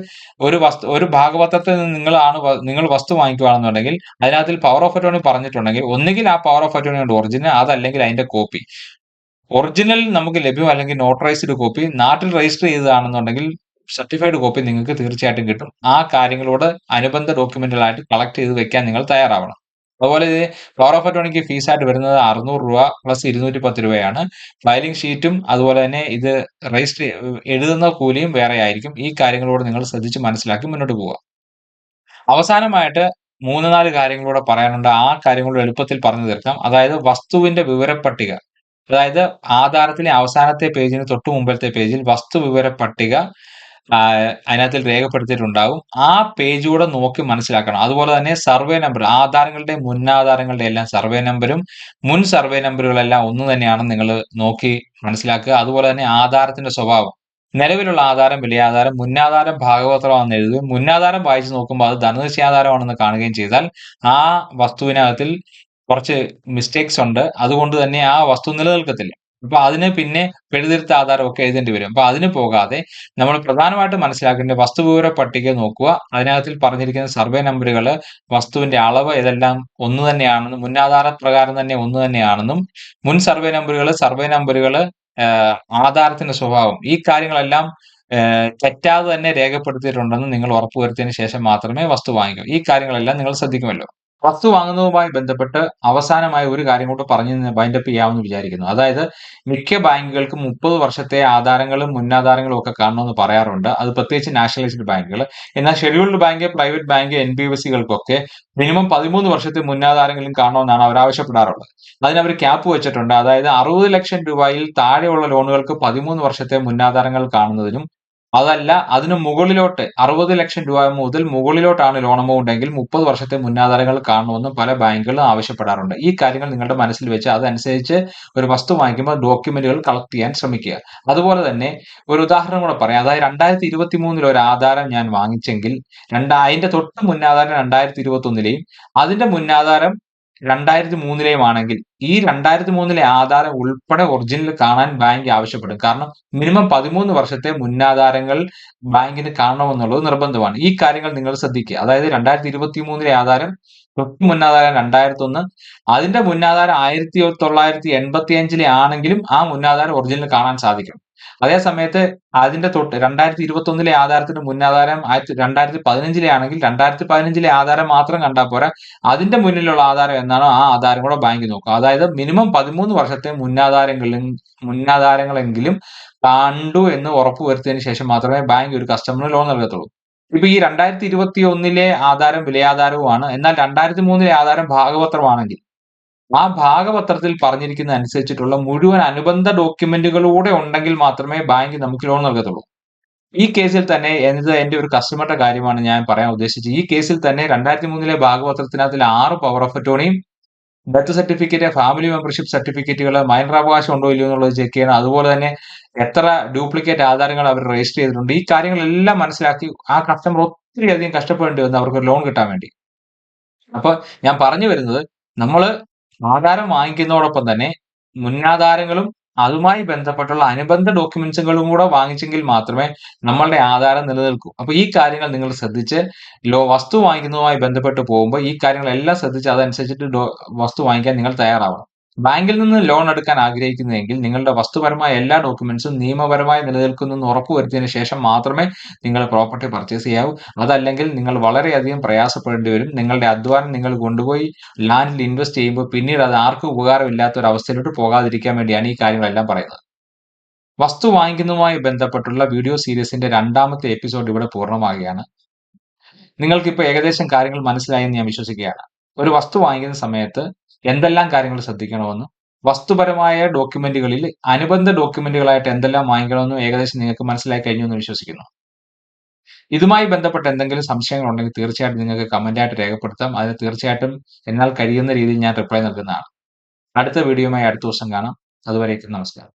ഒരു വസ്തു ഒരു ഭാഗപത്രത്തിൽ നിന്ന് നിങ്ങളാണ് നിങ്ങൾ വസ്തു വാങ്ങിക്കുകയാണെന്നുണ്ടെങ്കിൽ അതിനകത്തിൽ പവർ ഓഫ് അറ്റോണി പറഞ്ഞിട്ടുണ്ടെങ്കിൽ ഒന്നുകിൽ ആ പവർ ഓഫ് അറ്റോണിയുടെ ഒറിജിനൽ അതല്ലെങ്കിൽ അതിന്റെ കോപ്പി ഒറിജിനൽ നമുക്ക് ലഭ്യം അല്ലെങ്കിൽ നോട്ടറൈസ്ഡ് കോപ്പി നാട്ടിൽ രജിസ്റ്റർ ചെയ്തതാണെന്നുണ്ടെങ്കിൽ സർട്ടിഫൈഡ് കോപ്പി നിങ്ങൾക്ക് തീർച്ചയായിട്ടും കിട്ടും. ആ കാര്യങ്ങളോട് അനുബന്ധ ഡോക്യുമെന്റുകളായിട്ട് കളക്ട് ചെയ്ത് വെക്കാൻ നിങ്ങൾ തയ്യാറാവണം. അതുപോലെ ഇത് പവർ ഓഫ് അറ്റോണിക്ക് ഫീസ് ആയിട്ട് വരുന്നത് അറുന്നൂറ് രൂപ പ്ലസ് ഇരുന്നൂറ്റി പത്ത് രൂപയാണ് ഫയലിംഗ് ഷീറ്റും അതുപോലെ തന്നെ ഇത് രജിസ്റ്റർ എഴുതുന്ന കൂലിയും വേറെ ആയിരിക്കും. ഈ കാര്യങ്ങളോട് നിങ്ങൾ ശ്രദ്ധിച്ച് മനസ്സിലാക്കി മുന്നോട്ട് പോവുക. അവസാനമായിട്ട് മൂന്ന് നാല് കാര്യങ്ങളൂടെ പറയാനുണ്ട്. ആ കാര്യങ്ങൾ എളുപ്പത്തിൽ പറഞ്ഞു തീർക്കാം. അതായത് വസ്തുവിന്റെ വിവരപ്പട്ടിക. അതായത് ആധാരത്തിലെ അവസാനത്തെ പേജിന് തൊട്ടു മുമ്പത്തെ പേജിൽ വസ്തു വിവര പട്ടിക അതിനകത്തിൽ രേഖപ്പെടുത്തിയിട്ടുണ്ടാകും ആ പേജ് കൂടെ നോക്കി മനസ്സിലാക്കണം. അതുപോലെ തന്നെ സർവേ നമ്പർ ആധാരങ്ങളുടെ മുൻ ആധാരങ്ങളുടെ എല്ലാം സർവേ നമ്പരും മുൻ സർവേ നമ്പറുകളെല്ലാം ഒന്ന് തന്നെയാണ് നിങ്ങൾ നോക്കി മനസ്സിലാക്കുക. അതുപോലെ തന്നെ ആധാരത്തിന്റെ സ്വഭാവം. നിലവിലുള്ള ആധാരം വിലയാധാരം മുന്നാധാരം ഭാഗവത്രമാണെന്ന് എഴുതുകയും മുന്നാധാരം വായിച്ചു നോക്കുമ്പോൾ അത് ധനനിശയാധാരമാണെന്ന് കാണുകയും ചെയ്താൽ ആ വസ്തുവിനകത്തിൽ കുറച്ച് മിസ്റ്റേക്സ് ഉണ്ട്. അതുകൊണ്ട് തന്നെ ആ വസ്തു നിലനിൽക്കത്തില്ല. അപ്പൊ അതിന് പിന്നെ പെടുതിരുത്ത ആധാരം ഒക്കെ എഴുതേണ്ടി വരും. അപ്പൊ അതിന് പോകാതെ നമ്മൾ പ്രധാനമായിട്ട് മനസ്സിലാക്കേണ്ട വസ്തുവിവര പട്ടിക നോക്കുക. അതിനകത്തിൽ പറഞ്ഞിരിക്കുന്ന സർവേ നമ്പറുകൾ വസ്തുവിന്റെ അളവ് ഇതെല്ലാം ഒന്ന് തന്നെയാണെന്നും മുന്നാധാര പ്രകാരം തന്നെ ഒന്ന് തന്നെയാണെന്നും മുൻ സർവേ നമ്പറുകൾ സർവേ നമ്പറുകൾ ആധാരത്തിന്റെ സ്വഭാവം ഈ കാര്യങ്ങളെല്ലാം തെറ്റാതെ തന്നെ രേഖപ്പെടുത്തിയിട്ടുണ്ടെന്ന് നിങ്ങൾ ഉറപ്പുവരുത്തിയതിനു ശേഷം മാത്രമേ വസ്തു വാങ്ങിക്കൂ. ഈ കാര്യങ്ങളെല്ലാം നിങ്ങൾ ശ്രദ്ധിക്കുമല്ലോ. വസ്തു വാങ്ങുന്നതുമായി ബന്ധപ്പെട്ട് അവസാനമായ ഒരു കാര്യം കൂടെ പറഞ്ഞ് ബൈൻഡപ്പ് ചെയ്യാമെന്ന് വിചാരിക്കുന്നു. അതായത് മിക്ക ബാങ്കുകൾക്കും മുപ്പത് വർഷത്തെ ആധാരങ്ങളും മുന്നാധാരങ്ങളും ഒക്കെ കാണണമെന്ന് പറയാറുണ്ട്. അത് പ്രത്യേകിച്ച് നാഷണലൈസ്ഡ് ബാങ്കുകൾ. എന്നാൽ scheduled bank private bank N B F സികൾക്കൊക്കെ minimum പതിമൂന്ന് വർഷത്തെ മുന്നാധാരങ്ങളും കാണണമെന്നാണ് അവർ ആവശ്യപ്പെടാറുള്ളത്. അതിനവർ ക്യാപ്പ് വെച്ചിട്ടുണ്ട്. അതായത് അറുപത് ലക്ഷം രൂപയിൽ താഴെയുള്ള ലോണുകൾക്ക് പതിമൂന്ന് വർഷത്തെ മുന്നാധാരങ്ങൾ കാണുന്നതിനും അതല്ല അതിനു മുകളിലോട്ട് അറുപത് ലക്ഷം രൂപ മുതൽ മുകളിലോട്ടാണ് ലോൺ എമൗണ്ട് എങ്കിൽ മുപ്പത് വർഷത്തെ മുന്നാധാരങ്ങൾ കാണണമെന്നും പല ബാങ്കുകളും ആവശ്യപ്പെടാറുണ്ട്. ഈ കാര്യങ്ങൾ നിങ്ങളുടെ മനസ്സിൽ വെച്ച് അതനുസരിച്ച് ഒരു വസ്തു വാങ്ങിക്കുമ്പോൾ ഡോക്യുമെന്റുകൾ കളക്ട് ചെയ്യാൻ ശ്രമിക്കുക. അതുപോലെ തന്നെ ഒരു ഉദാഹരണം കൂടെ പറയാം. അതായത് രണ്ടായിരത്തി ഇരുപത്തി മൂന്നിൽ ഒരു ആധാരം ഞാൻ വാങ്ങിച്ചെങ്കിൽ രണ്ടായിരത്തെ തൊട്ട് മുന്നാധാരം രണ്ടായിരത്തി ഇരുപത്തി ഒന്നിലെയും അതിന്റെ മുന്നാധാരം രണ്ടായിരത്തി മൂന്നിലെയും ആണെങ്കിൽ ഈ രണ്ടായിരത്തി മൂന്നിലെ ആധാരം ഉൾപ്പെടെ ഒറിജിനൽ കാണാൻ ബാങ്ക് ആവശ്യപ്പെടും. കാരണം മിനിമം പതിമൂന്ന് വർഷത്തെ മുന്നാധാരങ്ങൾ ബാങ്കിന് കാണണമെന്നുള്ളത് നിർബന്ധമാണ്. ഈ കാര്യങ്ങൾ നിങ്ങൾ ശ്രദ്ധിക്കുക. അതായത് രണ്ടായിരത്തി ഇരുപത്തി മൂന്നിലെ ആധാരം തൊട്ട് മുന്നാധാരം രണ്ടായിരത്തി ഒന്ന് അതിന്റെ മുന്നാധാരം ആയിരത്തി തൊള്ളായിരത്തി എൺപത്തി അഞ്ചിലെ ആണെങ്കിലും ആ മുന്നാധാരം ഒറിജിനൽ കാണാൻ സാധിക്കും. അതേ സമയത്ത് അതിന്റെ തൊട്ട് രണ്ടായിരത്തി ഇരുപത്തി ഒന്നിലെ ആധാരത്തിന് മുന്നാധാരം ആയിരത്തി രണ്ടായിരത്തി പതിനഞ്ചിലെ ആണെങ്കിൽ രണ്ടായിരത്തി പതിനഞ്ചിലെ ആധാരം മാത്രം കണ്ടാൽ പോരാ. അതിന്റെ മുന്നിലുള്ള ആധാരം എന്നാണോ ആ ആധാരം കൂടെ ബാങ്ക് നോക്കുക. അതായത് മിനിമം പതിമൂന്ന് വർഷത്തെ മുന്നാധാരങ്ങളിൽ മുന്നാധാരങ്ങളെങ്കിലും കണ്ടു എന്ന് ഉറപ്പുവരുത്തിയതിനു ശേഷം മാത്രമേ ബാങ്ക് ഒരു കസ്റ്റമറിന് ലോൺ നൽകത്തുള്ളൂ. ഇപ്പൊ ഈ രണ്ടായിരത്തി ഇരുപത്തി ഒന്നിലെ ആധാരം വിലയാധാരവുമാണ്. എന്നാൽ രണ്ടായിരത്തി മൂന്നിലെ ആധാരം ഭാഗപത്രമാണെങ്കിൽ ആ ഭാഗപത്രത്തിൽ പറഞ്ഞിരിക്കുന്ന അനുസരിച്ചിട്ടുള്ള മുഴുവൻ അനുബന്ധ ഡോക്യുമെന്റുകളൂടെ ഉണ്ടെങ്കിൽ മാത്രമേ ബാങ്ക് നമുക്ക് ലോൺ നൽകത്തുള്ളൂ. ഈ കേസിൽ തന്നെ എന്നത് എന്റെ ഒരു കസ്റ്റമറുടെ കാര്യമാണ് ഞാൻ പറയാൻ ഉദ്ദേശിച്ചത്. ഈ കേസിൽ തന്നെ രണ്ടായിരത്തി മൂന്നിലെ ഭാഗപത്രത്തിനകത്തിൽ ആറ് പവർ ഓഫ് അറ്റോണിയും ഡെത്ത് സർട്ടിഫിക്കറ്റ് ഫാമിലി മെമ്പർഷിപ്പ് സർട്ടിഫിക്കറ്റുകൾ മൈനറാവകാശം ഉണ്ടോ ഇല്ലയോ എന്നുള്ളത് ചെക്ക് ചെയ്യണം. അതുപോലെ തന്നെ എത്ര ഡ്യൂപ്ലിക്കേറ്റ് ആധാരങ്ങൾ അവർ രജിസ്റ്റർ ചെയ്തിട്ടുണ്ട്. ഈ കാര്യങ്ങളെല്ലാം മനസ്സിലാക്കി ആ കസ്റ്റമർ ഒത്തിരി അധികം കഷ്ടപ്പെടേണ്ടി വന്നു അവർക്ക് ലോൺ കിട്ടാൻ വേണ്ടി. അപ്പൊ ഞാൻ പറഞ്ഞു വരുന്നത് നമ്മൾ ആധാരം വാങ്ങിക്കുന്നതോടൊപ്പം തന്നെ മുന്നാധാരങ്ങളും അതുമായി ബന്ധപ്പെട്ടുള്ള അനുബന്ധ ഡോക്യുമെന്റ്സുകളും കൂടെ വാങ്ങിച്ചെങ്കിൽ മാത്രമേ നമ്മളുടെ ആധാരം നിലനിൽക്കൂ. അപ്പൊ ഈ കാര്യങ്ങൾ നിങ്ങൾ ശ്രദ്ധിച്ച് ലോ വസ്തു വാങ്ങിക്കുന്നതുമായി ബന്ധപ്പെട്ട് പോകുമ്പോൾ ഈ കാര്യങ്ങളെല്ലാം ശ്രദ്ധിച്ച് അതനുസരിച്ചിട്ട് വസ്തു വാങ്ങിക്കാൻ നിങ്ങൾ തയ്യാറാവണം. ബാങ്കിൽ നിന്ന് ലോൺ എടുക്കാൻ ആഗ്രഹിക്കുന്നതെങ്കിൽ നിങ്ങളുടെ വസ്തുപരമായ എല്ലാ ഡോക്യുമെന്റ്സും നിയമപരമായി നിലനിൽക്കുന്നു എന്ന് ഉറപ്പുവരുത്തിയതിനു ശേഷം മാത്രമേ നിങ്ങൾ പ്രോപ്പർട്ടി പർച്ചേസ് ചെയ്യാവൂ. അതല്ലെങ്കിൽ നിങ്ങൾ വളരെയധികം പ്രയാസപ്പെടേണ്ടി വരും. നിങ്ങളുടെ അധ്വാനം നിങ്ങൾ കൊണ്ടുപോയി ലാൻഡിൽ ഇൻവെസ്റ്റ് ചെയ്യുമ്പോൾ പിന്നീട് അത് ആർക്കും ഉപകാരമില്ലാത്ത ഒരു അവസ്ഥയിലോട്ട് പോകാതിരിക്കാൻ വേണ്ടിയാണ് ഈ കാര്യങ്ങളെല്ലാം പറയുന്നത്. വസ്തു വാങ്ങിക്കുന്നതുമായി ബന്ധപ്പെട്ടുള്ള വീഡിയോ സീരീസിന്റെ രണ്ടാമത്തെ എപ്പിസോഡ് ഇവിടെ പൂർണമാകുകയാണ് നിങ്ങൾക്കിപ്പോൾ ഏകദേശം കാര്യങ്ങൾ മനസ്സിലായെന്ന് ഞാൻ വിശ്വസിക്കുകയാണ്. ഒരു വസ്തു വാങ്ങിക്കുന്ന സമയത്ത് എന്തെല്ലാം കാര്യങ്ങൾ ശ്രദ്ധിക്കണമെന്നും വസ്തുപരമായ ഡോക്യുമെന്റുകളിൽ അനുബന്ധ ഡോക്യുമെന്റുകളായിട്ട് എന്തെല്ലാം വാങ്ങിക്കണമെന്നും ഏകദേശം നിങ്ങൾക്ക് മനസ്സിലായി കഴിഞ്ഞു എന്ന് വിശ്വസിക്കുന്നു. ഇതുമായി ബന്ധപ്പെട്ട എന്തെങ്കിലും സംശയങ്ങൾ ഉണ്ടെങ്കിൽ തീർച്ചയായിട്ടും നിങ്ങൾക്ക് കമന്റായിട്ട് രേഖപ്പെടുത്താം. അതിന് തീർച്ചയായിട്ടും എന്നാൽ കഴിയുന്ന രീതിയിൽ ഞാൻ റിപ്ലൈ നൽകുന്നതാണ്. അടുത്ത വീഡിയോയുമായി അടുത്ത ദിവസം കാണാം. അതുവരേക്കും നമസ്കാരം.